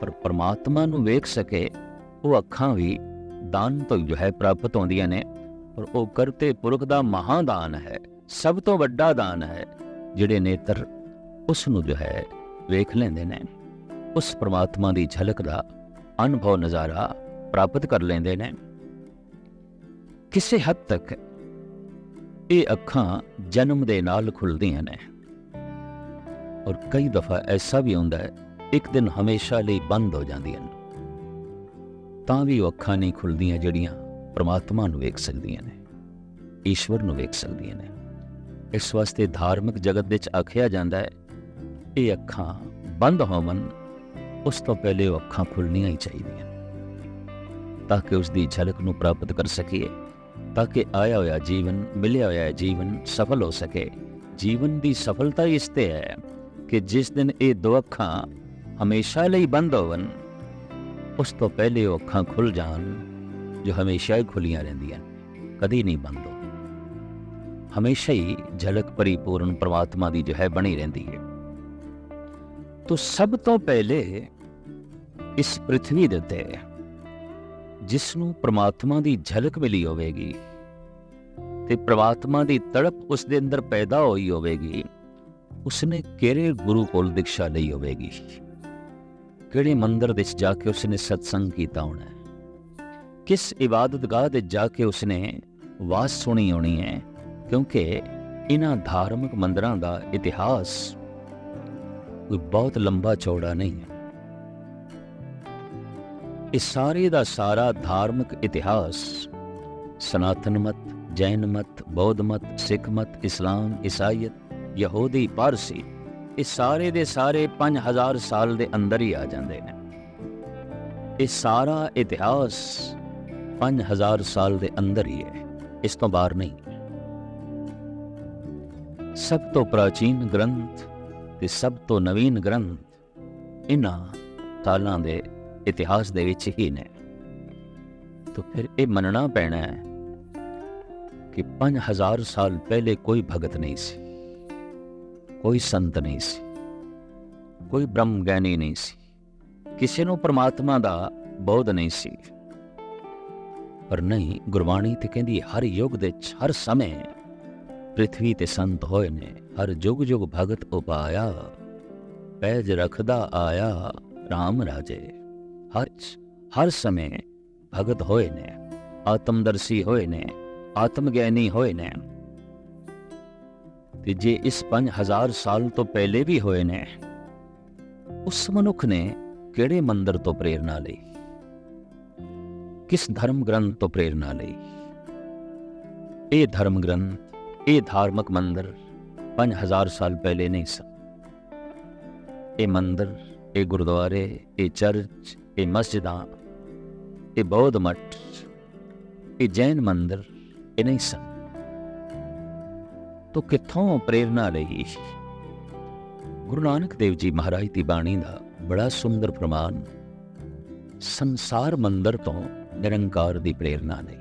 ਪਰ ਪ੍ਰਮਾਤਮਾ ਨੂੰ ਵੇਖ ਸਕੇ, ਉਹ ਅੱਖਾਂ ਵੀ ਦਾਨ ਤੋਂ ਜੋ ਹੈ ਪ੍ਰਾਪਤ ਹੁੰਦੀਆਂ ਨੇ। ਪਰ ਉਹ ਕਰਤੇ ਪੁਰਖ ਦਾ ਮਹਾਦਾਨ ਹੈ, ਸਭ ਤੋਂ ਵੱਡਾ ਦਾਨ ਹੈ, ਜਿਹੜੇ ਨੇਤਰ ਉਸ ਨੂੰ ਜੋ ਹੈ ਵੇਖ ਲੈਂਦੇ ਨੇ। ਉਸ ਪ੍ਰਮਾਤਮਾ ਦੀ ਝਲਕ ਦਾ ਅਨੁਭਵ ਨਜ਼ਾਰਾ ਪ੍ਰਾਪਤ ਕਰ ਲੈਂਦੇ ਨੇ। ਕਿਸੇ ਹੱਦ ਤੱਕ ਇਹ ਅੱਖਾਂ ਜਨਮ ਦੇ ਨਾਲ ਖੁੱਲਦੀਆਂ ਨੇ। ਔਰ ਕਈ ਦਫਾ ਐਸਾ ਵੀ ਹੁੰਦਾ ਹੈ, ਇੱਕ ਦਿਨ ਹਮੇਸ਼ਾ ਲਈ ਬੰਦ ਹੋ ਜਾਂਦੀਆਂ ਨੇ। ਤਾਂ ਵੀ ਉਹ ਅੱਖਾਂ ਨਹੀਂ ਖੁੱਲਦੀਆਂ ਜਿਹੜੀਆਂ ਪ੍ਰਮਾਤਮਾ ਨੂੰ ਵੇਖ ਸਕਦੀਆਂ ਨੇ, ਈਸ਼ਵਰ ਨੂੰ ਵੇਖ ਸਕਦੀਆਂ ਨੇ। ਇਸ ਵਾਸਤੇ ਧਾਰਮਿਕ ਜਗਤ ਵਿੱਚ ਆਖਿਆ ਜਾਂਦਾ ਹੈ, ਇਹ ਅੱਖਾਂ ਬੰਦ ਹੋਵਨ ਉਸ ਤੋਂ ਪਹਿਲੇ ਉਹ ਅੱਖਾਂ ਖੁੱਲਣੀਆਂ ਹੀ ਚਾਹੀਦੀਆਂ ਤਾਂ ਕਿ ਉਸ ਦੀ ਝਲਕ ਨੂੰ ਪ੍ਰਾਪਤ ਕਰ ਸਕੀਏ, ਤਾਂ ਕਿ ਆਇਆ ਹੋਇਆ ਜੀਵਨ, ਮਿਲਿਆ ਹੋਇਆ ਜੀਵਨ ਸਫਲ ਹੋ ਸਕੇ। ਜੀਵਨ ਦੀ ਸਫਲਤਾ ਇਸ ਤੇ ਹੈ ਕਿ ਜਿਸ ਦਿਨ ਇਹ ਦੋ ਅੱਖਾਂ ਹਮੇਸ਼ਾ ਲਈ ਬੰਦ ਹੋਵਨ ਉਸ ਤੋਂ ਪਹਿਲੇ ਉਹ ਅੱਖਾਂ ਖੁੱਲ ਜਾਣ, ਜੋ ਹਮੇਸ਼ਾ ਹੀ ਖੁੱਲੀਆਂ ਰਹਿੰਦੀਆਂ ਕਦੀ ਨਹੀਂ ਬੰਦ ਹੋ ਹਮੇਸ਼ਾ ਹੀ ਝਲਕ ਪਰਿਪੂਰਨ ਪ੍ਰਮਾਤਮਾ ਦੀ ਜੋ ਹੈ ਬਣੀ ਰਹਿੰਦੀ ਹੈ। ਤੋ ਸਭ ਤੋਂ ਪਹਿਲੇ ਇਸ ਪ੍ਰithvi ਦੇ ਉੱਤੇ ਜਿਸ ਨੂੰ ਪ੍ਰਮਾਤਮਾ ਦੀ ਝਲਕ ਮਿਲੀ ਹੋਵੇਗੀ ਤੇ ਪ੍ਰਮਾਤਮਾ ਦੀ ਤੜਪ ਉਸ ਦੇ ਅੰਦਰ ਪੈਦਾ ਹੋਈ ਹੋਵੇਗੀ, ਉਸਨੇ ਕਿਹੜੇ ਗੁਰੂ ਕੋਲ ਦੀਕਸ਼ਾ ਲਈ ਹੋਵੇਗੀ? ਕਿਹੜੇ ਮੰਦਰ ਵਿੱਚ ਜਾ ਕੇ ਉਸਨੇ ਸਤਸੰਗ ਕੀਤਾ ਹੋਣਾ ਕਿਸ ਇਬਾਦਤਗਾਹ ਦੇ ਜਾ ਕੇ ਉਸਨੇ ਵਾਸ ਸੁਣੀ ਹੋਣੀ ਹੈ? ਕਿਉਂਕਿ ਇਹਨਾਂ ਧਾਰਮਿਕ ਮੰਦਰਾਂ ਦਾ ਇਤਿਹਾਸ ਕੋਈ ਬਹੁਤ ਲੰਬਾ ਚੌੜਾ ਨਹੀਂ ਹੈ। ਇਹ ਸਾਰੇ ਦਾ ਸਾਰਾ ਧਾਰਮਿਕ ਇਤਿਹਾਸ ਸਨਾਤਨ ਮਤ, ਜੈਨ ਮਤ, ਬੌਧ ਮਤ, ਸਿੱਖ ਮਤ, ਇਸਲਾਮ, ਈਸਾਈਅਤ, ਯਹੂਦੀ, ਪਾਰਸੀ ਇਹ ਸਾਰੇ ਦੇ ਸਾਰੇ 5000 ਸਾਲ ਦੇ ਅੰਦਰ ਹੀ ਆ ਜਾਂਦੇ ਨੇ। ਇਹ ਸਾਰਾ ਇਤਿਹਾਸ 5000 ਸਾਲ ਦੇ ਅੰਦਰ ਹੀ ਹੈ, ਇਸ ਤੋਂ ਬਾਹਰ ਨਹੀਂ। ਸਭ ਤੋਂ ਪ੍ਰਾਚੀਨ ਗ੍ਰੰਥ ਤੇ ਸਭ ਤੋਂ ਨਵੀਨ ਗ੍ਰੰਥ ਇਹਨਾਂ ਸਾਲਾਂ ਦੇ ਇਤਿਹਾਸ ਦੇ ਵਿੱਚ ਹੀ ਨੇ। ਤਾਂ ਫਿਰ ਇਹ ਮੰਨਣਾ ਪੈਣਾ ਹੈ ਕਿ 5000 ਸਾਲ ਪਹਿਲੇ ਕੋਈ ਭਗਤ ਨਹੀਂ ਸੀ, ਕੋਈ ਸੰਤ ਨਹੀਂ ਸੀ, ਕੋਈ ਬ੍ਰਹਮ ਗਿਆਨੀ ਨਹੀਂ ਸੀ, ਕਿਸੇ ਨੂੰ ਪ੍ਰਮਾਤਮਾ ਦਾ ਬੋਧ ਨਹੀਂ ਸੀ। ਪਰ ਨਹੀਂ, ਗੁਰਬਾਣੀ ਤੇ ਕਹਿੰਦੀ ਹਰ ਯੁੱਗ ਦੇ ਹਰ ਸਮੇਂ ਪ੍ਰithvi ਤੇ ਸੰਤ ਹੋਏ ਨੇ, ਹਰ ਯੁਗ ਯੁਗ ਭਗਤ ਉਪਾਇਆ, ਪੈਜ ਰਖਦਾ ਆਇਆ RAM ਰਾਜੇ। ਹਰ ਹਰ ਸਮੇਂ ਭਗਤ ਹੋਏ ਨੇ, ਆਤਮਦਰਸ਼ੀ ਹੋਏ ਨੇ ਆਤਮ ਗਿਆਨੀ ਹੋਏ ਨੇ। ਤੇ ਜੇ ਇਸ 5000 ਸਾਲ ਤੋਂ ਪਹਿਲੇ ਵੀ ਹੋਏ ਨੇ, ਉਸ ਮਨੁੱਖ ਨੇ ਕਿਹੜੇ ਮੰਦਰ ਤੋਂ ਪ੍ਰੇਰਣਾ ਲਈ? ਕਿਸ ਧਰਮ ਗ੍ਰੰਥ ਤੋਂ ਪ੍ਰੇਰਣਾ ਲਈ? ਇਹ ਧਰਮ ਗ੍ਰੰਥ, ਇਹ ਧਾਰਮਿਕ ਮੰਦਰ 5000 ਸਾਲ ਪਹਿਲੇ ਨਹੀਂ ਸਨ। ਇਹ ਮੰਦਰ, ਇਹ ਗੁਰਦੁਆਰੇ, ਇਹ ਚਰਚ ਇਹ ਮਸਜਿਦਾਂ ਇਹ ਬੌਧ ਮਠ, ਇਹ ਜੈਨ ਮੰਦਰ, ਇਹ ਨਹੀਂ ਸਨ। ਤੋ ਕਿੱਥੋਂ ਪ੍ਰੇਰਣਾ ਲਈ? ਗੁਰੂ ਨਾਨਕ ਦੇਵ ਜੀ ਮਹਾਰਾਜ ਦੀ ਬਾਣੀ ਦਾ ਬੜਾ ਸੁੰਦਰ ਪ੍ਰਮਾਣ ਸੰਸਾਰ ਮੰਦਰ ਤੋਂ ਨਿਰੰਕਾਰ ਦੀ ਪ੍ਰੇਰਣਾ ਲਈ।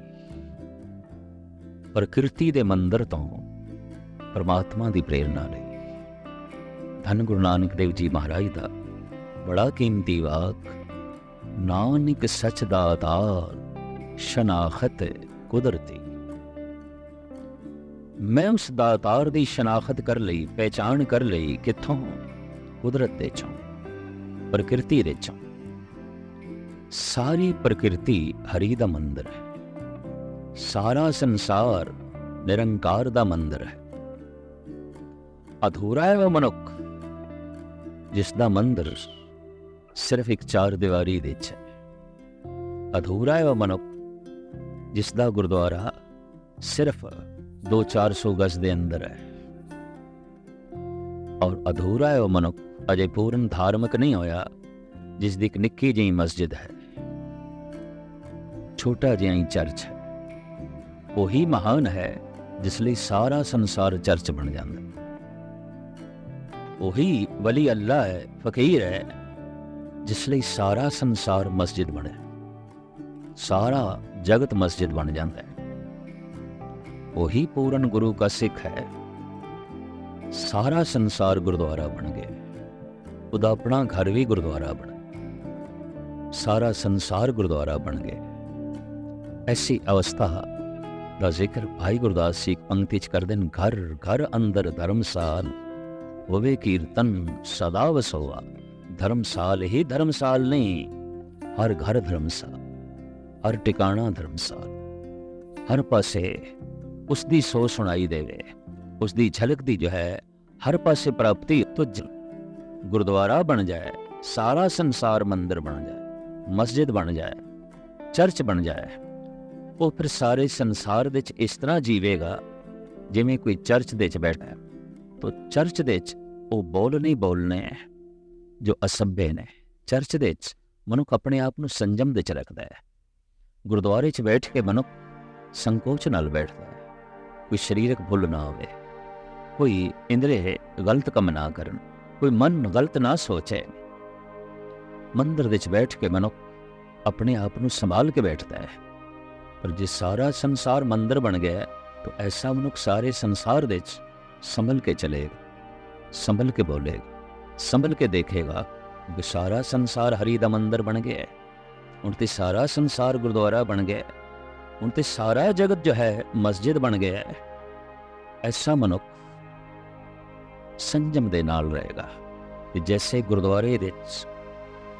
ਪ੍ਰਕਿਰਤੀ ਦੇ ਮੰਦਰ ਤੋਂ ਪਰਮਾਤਮਾ ਦੀ ਪ੍ਰੇਰਣਾ ਲਈ। ਧੰਨ ਗੁਰੂ ਨਾਨਕ ਦੇਵ ਜੀ ਮਹਾਰਾਜ ਦਾ ਬੜਾ ਕੀਮਤੀ ਵਾਕ ਨਾਨਕ ਸਚ ਦਾਤਾਰ ਸ਼ਨਾਖਤ ਕੁਦਰਤੀ। ਮੈਂ ਉਸ ਦਾਤਾਰ ਦੀ ਸ਼ਨਾਖਤ ਕਰ ਲਈ, ਪਹਿਚਾਣ ਕਰ ਲਈ ਕਿੱਥੋਂ? ਕੁਦਰਤ ਦੇ ਚੋਂ, ਪ੍ਰਕਿਰਤੀ ਦੇ ਚੋਂ। ਸਾਰੀ ਪ੍ਰਕਿਰਤੀ ਹਰੀ ਦਾ ਮੰਦਰ ਹੈ। ਸਾਰਾ ਸੰਸਾਰ ਨਿਰੰਕਾਰ ਦਾ ਮੰਦਰ ਹੈ। ਅਧੂਰਾ ਹੈ ਉਹ ਮਨੁੱਖ, ਜਿਸ ਦਾ ਮੰਦਰ ਸਿਰਫ ਇੱਕ ਚਾਰ ਦੀਵਾਰੀ ਵਿੱਚ ਹੈ। ਅਧੂਰਾ ਹੈ ਉਹ ਮਨੁੱਖ ਜਿਸ ਦਾ ਗੁਰਦੁਆਰਾ ਸਿਰਫ 2-400 ਗਜ਼ ਦੇ ਅੰਦਰ ਹੈ। ਔਰ ਅਧੂਰਾ ਹੈ ਉਹ ਮਨੁੱਖ, ਅਜੇ ਪੂਰਨ ਧਾਰਮਿਕ ਨਹੀਂ ਹੋਇਆ ਜਿਸ ਦੀ ਇੱਕ ਨਿੱਕੀ ਜਿਹੀ ਮਸਜਿਦ ਹੈ। ਛੋਟਾ ਜਿਹਾ ਹੀ ਚਰਚ ਹੈ। ਉਹੀ ਮਹਾਨ ਹੈ, ਜਿਸ ਲਈ ਸਾਰਾ ਸੰਸਾਰ ਚਰਚ ਬਣ ਜਾਂਦਾ ਉਹੀ ਵਲੀ ਅੱਲਾ ਹੈ, ਫਕੀਰ ਹੈ। ਜਿਸ ਲਈ ਸਾਰਾ ਸੰਸਾਰ ਮਸਜਿਦ ਬਣਿਆ ਸਾਰਾ ਜਗਤ ਮਸਜਿਦ ਬਣ ਜਾਂਦਾ ਹੈ। ਉਹੀ ਪੂਰਨ ਗੁਰੂ ਦਾ ਸਿੱਖ ਹੈ। ਸਾਰਾ ਸੰਸਾਰ ਗੁਰਦੁਆਰਾ ਬਣ ਗਿਆ। ਉਹਦਾ ਆਪਣਾ ਘਰ ਵੀ ਗੁਰਦੁਆਰਾ ਬਣ ਸਾਰਾ ਸੰਸਾਰ ਗੁਰਦੁਆਰਾ ਬਣ ਗਿਆ। ਐਸੀ ਅਵਸਥਾ ਦਾ ਜ਼ਿਕਰ ਭਾਈ ਗੁਰਦਾਸ ਜੀ ਪੰਕਤੀ ਚ ਕਰਦੇ ਨੇ ਘਰ ਘਰ ਅੰਦਰ ਧਰਮਸਾਲ ਹੋਵੇ, ਕੀਰਤਨ ਸਦਾ ਵਸੋਆ। ਧਰਮਸਾਲ ਹੀ ਧਰਮਸਾਲ ਨਹੀਂ ਹਰ ਘਰ ਧਰਮਸਾਲ ਹਰ ਟਿਕਾਣਾ ਧਰਮਸਾਲ ਹਰ ਪਾਸੇ ਉਸ ਦੀ ਸੋ ਸੁਣਾਈ ਦੇਵੇ ਉਸ ਦੀ ਝਲਕ ਦੀ ਜੋ ਹੈ ਹਰ ਪਾਸੇ ਪ੍ਰਾਪਤੀ ਤੁਝ ਗੁਰਦੁਆਰਾ ਬਣ ਜਾਏ ਸਾਰਾ ਸੰਸਾਰ ਮੰਦਰ ਬਣ ਜਾਏ ਮਸਜਿਦ ਬਣ ਜਾਏ ਚਰਚ ਬਣ ਜਾਏ ਉਹ ਫਿਰ ਸਾਰੇ ਸੰਸਾਰ ਵਿੱਚ ਇਸ ਤਰ੍ਹਾਂ ਜੀਵੇਗਾ ਜਿਵੇਂ ਕੋਈ ਚਰਚ ਦੇ ਵਿੱਚ ਬੈਠਾ ਹੈ ਤੋ ਚਰਚ ਦੇ ਵਿੱਚ ਉਹ ਬੋਲ ਨਹੀਂ ਬੋਲਨੇ ਜੋ ਅਸਭ्य ਨੇ, ਚਰਚ ਦੇ ਵਿੱਚ ਮਨੁੱਖ ਆਪਣੇ ਆਪ ਨੂੰ ਸੰਜਮ ਦੇ ਵਿੱਚ ਰੱਖਦਾ ਹੈ। ਗੁਰਦੁਆਰੇ 'ਚ ਬੈਠ ਕੇ ਮਨੁੱਖ ਸੰਕੋਚ ਨਾਲ ਬੈਠਦਾ ਹੈ। ਕੋਈ ਸਰੀਰਕ ਭੁੱਲ ਨਾ ਹੋਵੇ, ਕੋਈ ਇੰਦਰੇ ਗਲਤ ਕੰਮ ਨਾ ਕਰਨ, ਕੋਈ ਮਨ ਗਲਤ ਨਾ ਸੋਚੇ। ਮੰਦਰ ਵਿੱਚ ਬੈਠ ਕੇ ਮਨੁੱਖ ਆਪਣੇ ਆਪ ਨੂੰ ਸੰਭਾਲ ਕੇ ਬੈਠਦਾ ਹੈ। ਪਰ ਜੇ ਸਾਰਾ ਸੰਸਾਰ ਮੰਦਰ ਬਣ ਗਿਆ ਤਾਂ ਐਸਾ ਮਨੁੱਖ ਸਾਰੇ ਸੰਸਾਰ ਦੇ ਵਿੱਚ ਸੰਭਲ ਕੇ ਚਲੇਗਾ, ਸੰਭਲ ਕੇ ਬੋਲੇਗਾ। ਸੰਭਲ ਕੇ ਦੇਖੇਗਾ ਕਿ ਸਾਰਾ ਸੰਸਾਰ ਹਰੀ ਦਾ ਮੰਦਰ ਬਣ ਗਿਆ ਹੈ। ਹੁਣ ਤੇ ਸਾਰਾ ਸੰਸਾਰ ਗੁਰਦੁਆਰਾ ਬਣ ਗਿਆ ਹੈ। ਹੁਣ ਤੇ ਸਾਰਾ ਜਗਤ ਜੋ ਹੈ, ਮਸਜਿਦ ਬਣ ਗਿਆ ਹੈ। ਐਸਾ ਮਨੁੱਖ ਸੰਜਮ ਦੇ ਨਾਲ ਰਹੇਗਾ ਕਿ ਜੈਸੇ ਗੁਰਦੁਆਰੇ ਦੇ ਵਿੱਚ,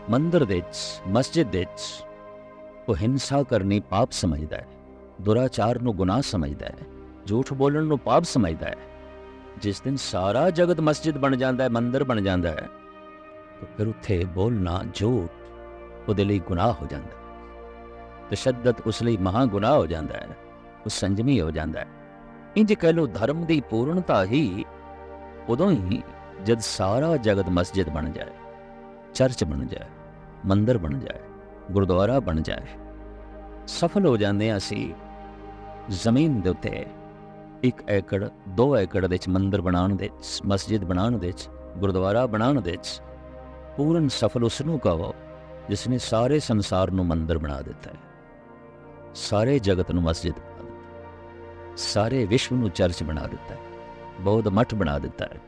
ਮੰਦਰ ਦੇ ਵਿੱਚ, ਮਸਜਿਦ ਦੇ ਵਿੱਚ ਉਹ ਹਿੰਸਾ ਕਰਨੀ ਪਾਪ ਸਮਝਦਾ ਹੈ, ਦੁਰਾਚਾਰ ਨੂੰ ਗੁਨਾਹ ਸਮਝਦਾ ਹੈ, ਝੂਠ ਬੋਲਣ ਨੂੰ ਪਾਪ ਸਮਝਦਾ ਹੈ। ਜਿਸ ਦਿਨ ਸਾਰਾ ਜਗਤ ਮਸਜਿਦ ਬਣ ਜਾਂਦਾ ਹੈ, ਮੰਦਰ ਬਣ ਜਾਂਦਾ ਹੈ, ਤਾਂ ਫਿਰ ਉੱਥੇ ਬੋਲਣਾ ਝੂਠ ਉਹਦੇ ਲਈ ਗੁਨਾਹ ਹੋ ਜਾਂਦਾ ਹੈ। ਤਸ਼ੱਦਦ ਉਸ ਲਈ ਮਹਾ ਗੁਨਾਹ ਹੋ ਜਾਂਦਾ ਹੈ, ਉਹ ਸੰਜਮੀ ਹੋ ਜਾਂਦਾ ਹੈ। ਇੰਜ ਕਹਿ ਲੋ ਧਰਮ ਦੀ ਪੂਰਨਤਾ ਹੀ ਉਦੋਂ ਹੀ ਜਦ ਸਾਰਾ ਜਗਤ ਮਸਜਿਦ ਬਣ ਜਾਏ, ਚਰਚ ਬਣ ਜਾਏ, ਮੰਦਰ ਬਣ ਜਾਏ, ਗੁਰਦੁਆਰਾ ਬਣ ਜਾਏ, ਸਫਲ ਹੋ ਜਾਂਦੇ ਹਾਂ ਅਸੀਂ ਜ਼ਮੀਨ ਦੇ ਉੱਤੇ। ਇੱਕ ਏਕੜ ਦੋ ਏਕੜ ਦੇ ਵਿੱਚ ਮੰਦਿਰ ਬਣਾਉਣ ਦੇ ਵਿੱਚ, ਮਸਜਿਦ ਬਣਾਉਣ ਦੇ ਵਿੱਚ, ਗੁਰਦੁਆਰਾ ਬਣਾਉਣ ਦੇ ਵਿੱਚ ਪੂਰਨ ਸਫਲ ਉਸ ਨੂੰ ਕਹੋ, ਜਿਸ ਨੇ ਸਾਰੇ ਸੰਸਾਰ ਨੂੰ ਮੰਦਿਰ ਬਣਾ ਦਿੱਤਾ ਹੈ। ਸਾਰੇ ਜਗਤ ਨੂੰ ਮਸਜਿਦ ਬਣਾ ਦਿੱਤਾ ਸਾਰੇ ਵਿਸ਼ਵ ਨੂੰ ਚਰਚ ਬਣਾ ਦਿੱਤਾ ਹੈ। ਬੌਧ ਮਠ ਬਣਾ ਦਿੱਤਾ ਹੈ।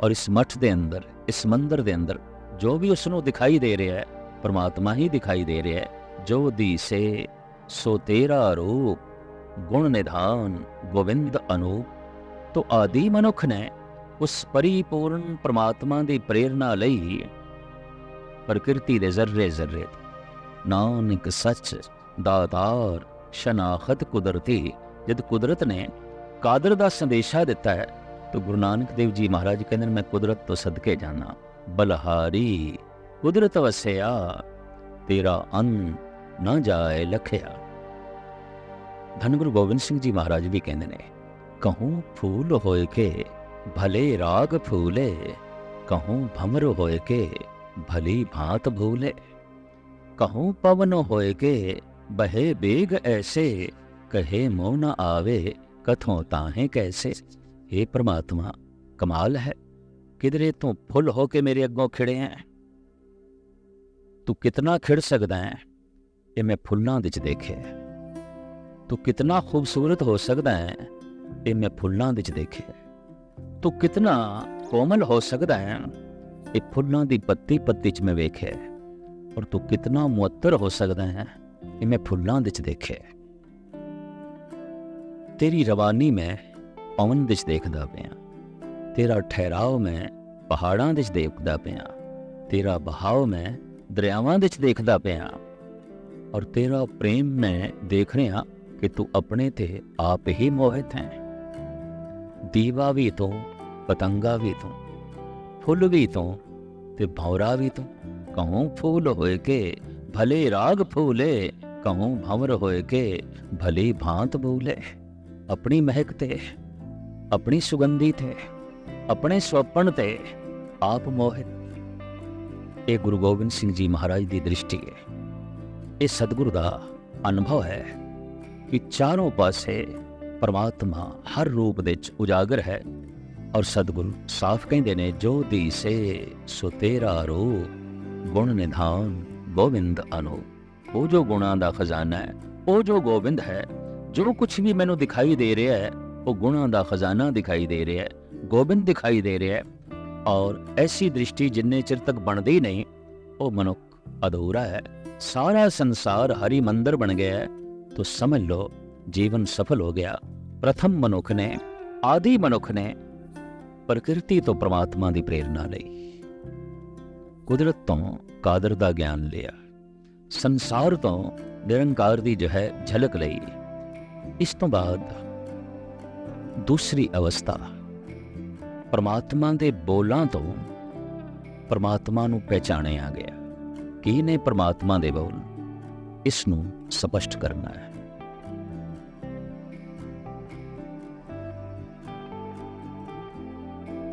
ਔਰ ਇਸ ਮਠ ਦੇ ਅੰਦਰ, ਇਸ ਮੰਦਿਰ ਦੇ ਅੰਦਰ ਜੋ ਵੀ ਉਸ ਨੂੰ ਦਿਖਾਈ ਦੇ ਰਿਹਾ ਹੈ, ਪਰਮਾਤਮਾ ਹੀ ਦਿਖਾਈ ਦੇ ਰਿਹਾ ਹੈ, ਜੋ ਦੀਸੇ ਸੋ ਤੇਰਾ ਰੂਪ ਗੁਣ ਨਿਧਾਨ ਗੋਵਿੰਦ ਅਨੂਪ। ਤੋ ਆਦੀ ਮਨੁੱਖ ਨੇ ਉਸ ਪਰਿਪੂਰਨ ਪਰਮਾਤਮਾ ਦੀ ਪ੍ਰੇਰਣਾ ਲਈ ਪ੍ਰਕਿਰਤੀ ਦੇ ਜ਼ਰਰੇ ਜ਼ਰਰੇ ਨਾਨਕ ਸੱਚ, ਦਾਤਾਰ, ਸ਼ਨਾਖਤ ਕੁਦਰਤੀ, ਜਦ ਕੁਦਰਤ ਨੇ ਕਾਦਰ ਦਾ ਸੰਦੇਸ਼ਾ ਦਿੱਤਾ ਹੈ, ਤਾਂ ਗੁਰੂ ਨਾਨਕ ਦੇਵ ਜੀ ਮਹਾਰਾਜ ਕਹਿੰਦੇ ਨੇ, ਮੈਂ ਕੁਦਰਤ ਤੋਂ ਸਦਕੇ ਜਾਣਾ ਬਲਹਾਰੀ, ਕੁਦਰਤ ਵਸਿਆ, ਤੇਰਾ ਅੰਨ ਨਾ ਜਾਏ ਲਖਿਆ। ਧੰਨ ਗੁਰੂ ਗੋਬਿੰਦ ਸਿੰਘ ਜੀ ਮਹਾਰਾਜ ਵੀ ਕਹਿੰਦੇ ਨੇ ਕਹੂੰ ਫੂਲ ਹੋਏ ਕੇ ਭਲੇ ਰਾਗ ਫੂਲੇ ਕਹੂੰ ਭਮਰ ਹੋਏ ਕੇ ਭਲੀ ਭਾਂਤ ਭੂਲੇ ਕਹੂੰ ਪਵਨ ਹੋਏ ਕੇ ਬਹੇ ਬੇਗ ਐਸੇ ਕਹੇ ਮੋ ਨ ਆਵੇ ਕਥੋਂ ਤਾਹੇ ਕੈਸੇ हे ਪ੍ਰਮਾਤਮਾ ਕਮਾਲ ਹੈ ਕਿਧਰੇ ਤੂੰ ਫੁੱਲ ਹੋ ਕੇ ਮੇਰੇ ਅੱਗੋਂ ਖਿੜੇ ਹੈ ਤੂੰ ਕਿਤਨਾ ਖਿੜ ਸਕਦਾ ਹੈ ਇਹ ਮੈਂ ਫੁੱਲਾਂ ਵਿੱਚ ਦੇਖਿਆ ਤੂੰ ਕਿਤਨਾ ਖੂਬਸੂਰਤ ਹੋ ਸਕਦਾ ਹੈ ਇਹ ਮੈਂ ਫੁੱਲਾਂ ਵਿੱਚ ਦੇਖਿਆ ਤੂੰ ਕਿਤਨਾ ਕੋਮਲ ਹੋ ਸਕਦਾ ਹੈ, ਇਹ ਫੁੱਲਾਂ ਦੀ ਪੱਤੀ ਪੱਤੀ 'ਚ ਮੈਂ ਵੇਖਿਆ ਔਰ ਤੂੰ ਕਿਤਨਾ ਮੁਅੱਤਰ ਹੋ ਸਕਦਾ ਹੈ, ਇਹ ਮੈਂ ਫੁੱਲਾਂ ਵਿੱਚ ਦੇਖਿਆ ਤੇਰੀ ਰਵਾਨੀ ਮੈਂ ਪਵਨ ਵਿੱਚ ਦੇਖਦਾ ਪਿਆ। ਤੇਰਾ ਠਹਿਰਾਓ ਮੈਂ ਪਹਾੜਾਂ ਵਿੱਚ ਦੇਖਦਾ ਪਿਆ। ਤੇਰਾ ਬਹਾਵ ਮੈਂ ਦਰਿਆਵਾਂ ਵਿੱਚ ਦੇਖਦਾ ਪਿਆ। ਔਰ ਤੇਰਾ ਪ੍ਰੇਮ ਮੈਂ ਦੇਖ ਰਿਹਾ ਕਿ ਤੂੰ ਆਪਣੇ ਤੇ ਆਪ ਹੀ ਮੋਹਿਤ ਹੈ। ਦੀਵਾ ਵੀ ਤੂੰ, ਪਤੰਗਾ ਵੀ ਤੂੰ, ਫੁੱਲ ਵੀ ਤੂੰ ਤੇ ਭੌਰਾ ਵੀ ਤੂੰ। ਕਹੂੰ ਫੂਲ ਹੋਏ ਕੇ ਭਲੇ ਰਾਗ ਫੂਲੇ, ਕਹੂੰ ਭੰਵਰ ਹੋਏ ਕੇ ਭਲੀ ਭਾਂਤ ਬੂਲੇ। ਆਪਣੀ ਮਹਿਕ ਤੇ, ਆਪਣੀ ਸੁਗੰਧੀ ਤੇ, ਆਪਣੇ ਸਵਪਨ ਤੇ ਆਪ ਮੋਹਿਤ। ਇਹ ਗੁਰੂ ਗੋਬਿੰਦ ਸਿੰਘ ਜੀ ਮਹਾਰਾਜ ਦੀ ਦ੍ਰਿਸ਼ਟੀ ਹੈ। ਇਹ ਸਤਿਗੁਰੂ ਦਾ ਅਨੁਭਵ ਹੈ। ਕਿ ਚਾਰੋਂ ਪਾਸੇ ਪਰਮਾਤਮਾ ਹਰ ਰੂਪ ਦੇ ਵਿੱਚ ਉਜਾਗਰ ਹੈ ਔਰ ਸਤਿਗੁਰੂ ਸਾਫ਼ ਕਹਿੰਦੇ ਨੇ, ਜੋ ਦੀਸੇ, ਸੋ ਤੇਰਾ ਰੂਪ, ਗੁਣ ਨਿਧਾਨ ਗੋਬਿੰਦ ਅਨੂ। ਉਹ ਜੋ ਗੁਣਾਂ ਦਾ ਖਜ਼ਾਨਾ ਹੈ, ਉਹ ਜੋ ਗੋਬਿੰਦ ਹੈ, ਜੋ ਕੁਝ ਵੀ ਮੈਨੂੰ ਦਿਖਾਈ ਦੇ ਰਿਹਾ ਹੈ, ਉਹ ਗੁਣਾਂ ਦਾ ਖਜ਼ਾਨਾ ਦਿਖਾਈ ਦੇ ਰਿਹਾ ਹੈ, ਗੋਬਿੰਦ ਦਿਖਾਈ ਦੇ ਰਿਹਾ ਹੈ ਔਰ ਐਸੀ ਦ੍ਰਿਸ਼ਟੀ ਜਿੰਨੇ ਚਿਰ ਤੱਕ ਬਣਦੀ ਨਹੀਂ, ਉਹ ਮਨੁੱਖ ਅਧੂਰਾ ਹੈ। ਸਾਰਾ ਸੰਸਾਰ ਹਰੀ ਮੰਦਰ ਬਣ ਗਿਆ ਹੈ। तो समझ लो जीवन सफल हो गया प्रथम मनुख ने आदि मनुख ने ਪ੍ਰਕਿਰਤੀ ਤੋਂ ਪ੍ਰਮਾਤਮਾ ਦੀ ਪ੍ਰੇਰਣਾ ਲਈ ਕੁਦਰਤ ਤੋਂ ਕਾਦਰ ਦਾ ਗਿਆਨ ਲਿਆ ਸੰਸਾਰ ਤੋਂ ਨਿਰੰਕਾਰ ਦੀ ਜੋ ਹੈ ਝਲਕ ਲਈ ਇਸ ਤੋਂ ਬਾਅਦ ਦੂਸਰੀ ਅਵਸਥਾ ਪ੍ਰਮਾਤਮਾ ਦੇ ਬੋਲਾਂ ਤੋਂ ਪ੍ਰਮਾਤਮਾ ਨੂੰ ਪਹਿਚਾਣਿਆ ਗਿਆ ਕੀ ਨੇ ਪ੍ਰਮਾਤਮਾ ਦੇ ਬੋਲ ਇਸ ਨੂੰ ਸਪਸ਼ਟ ਕਰਨਾ ਹੈ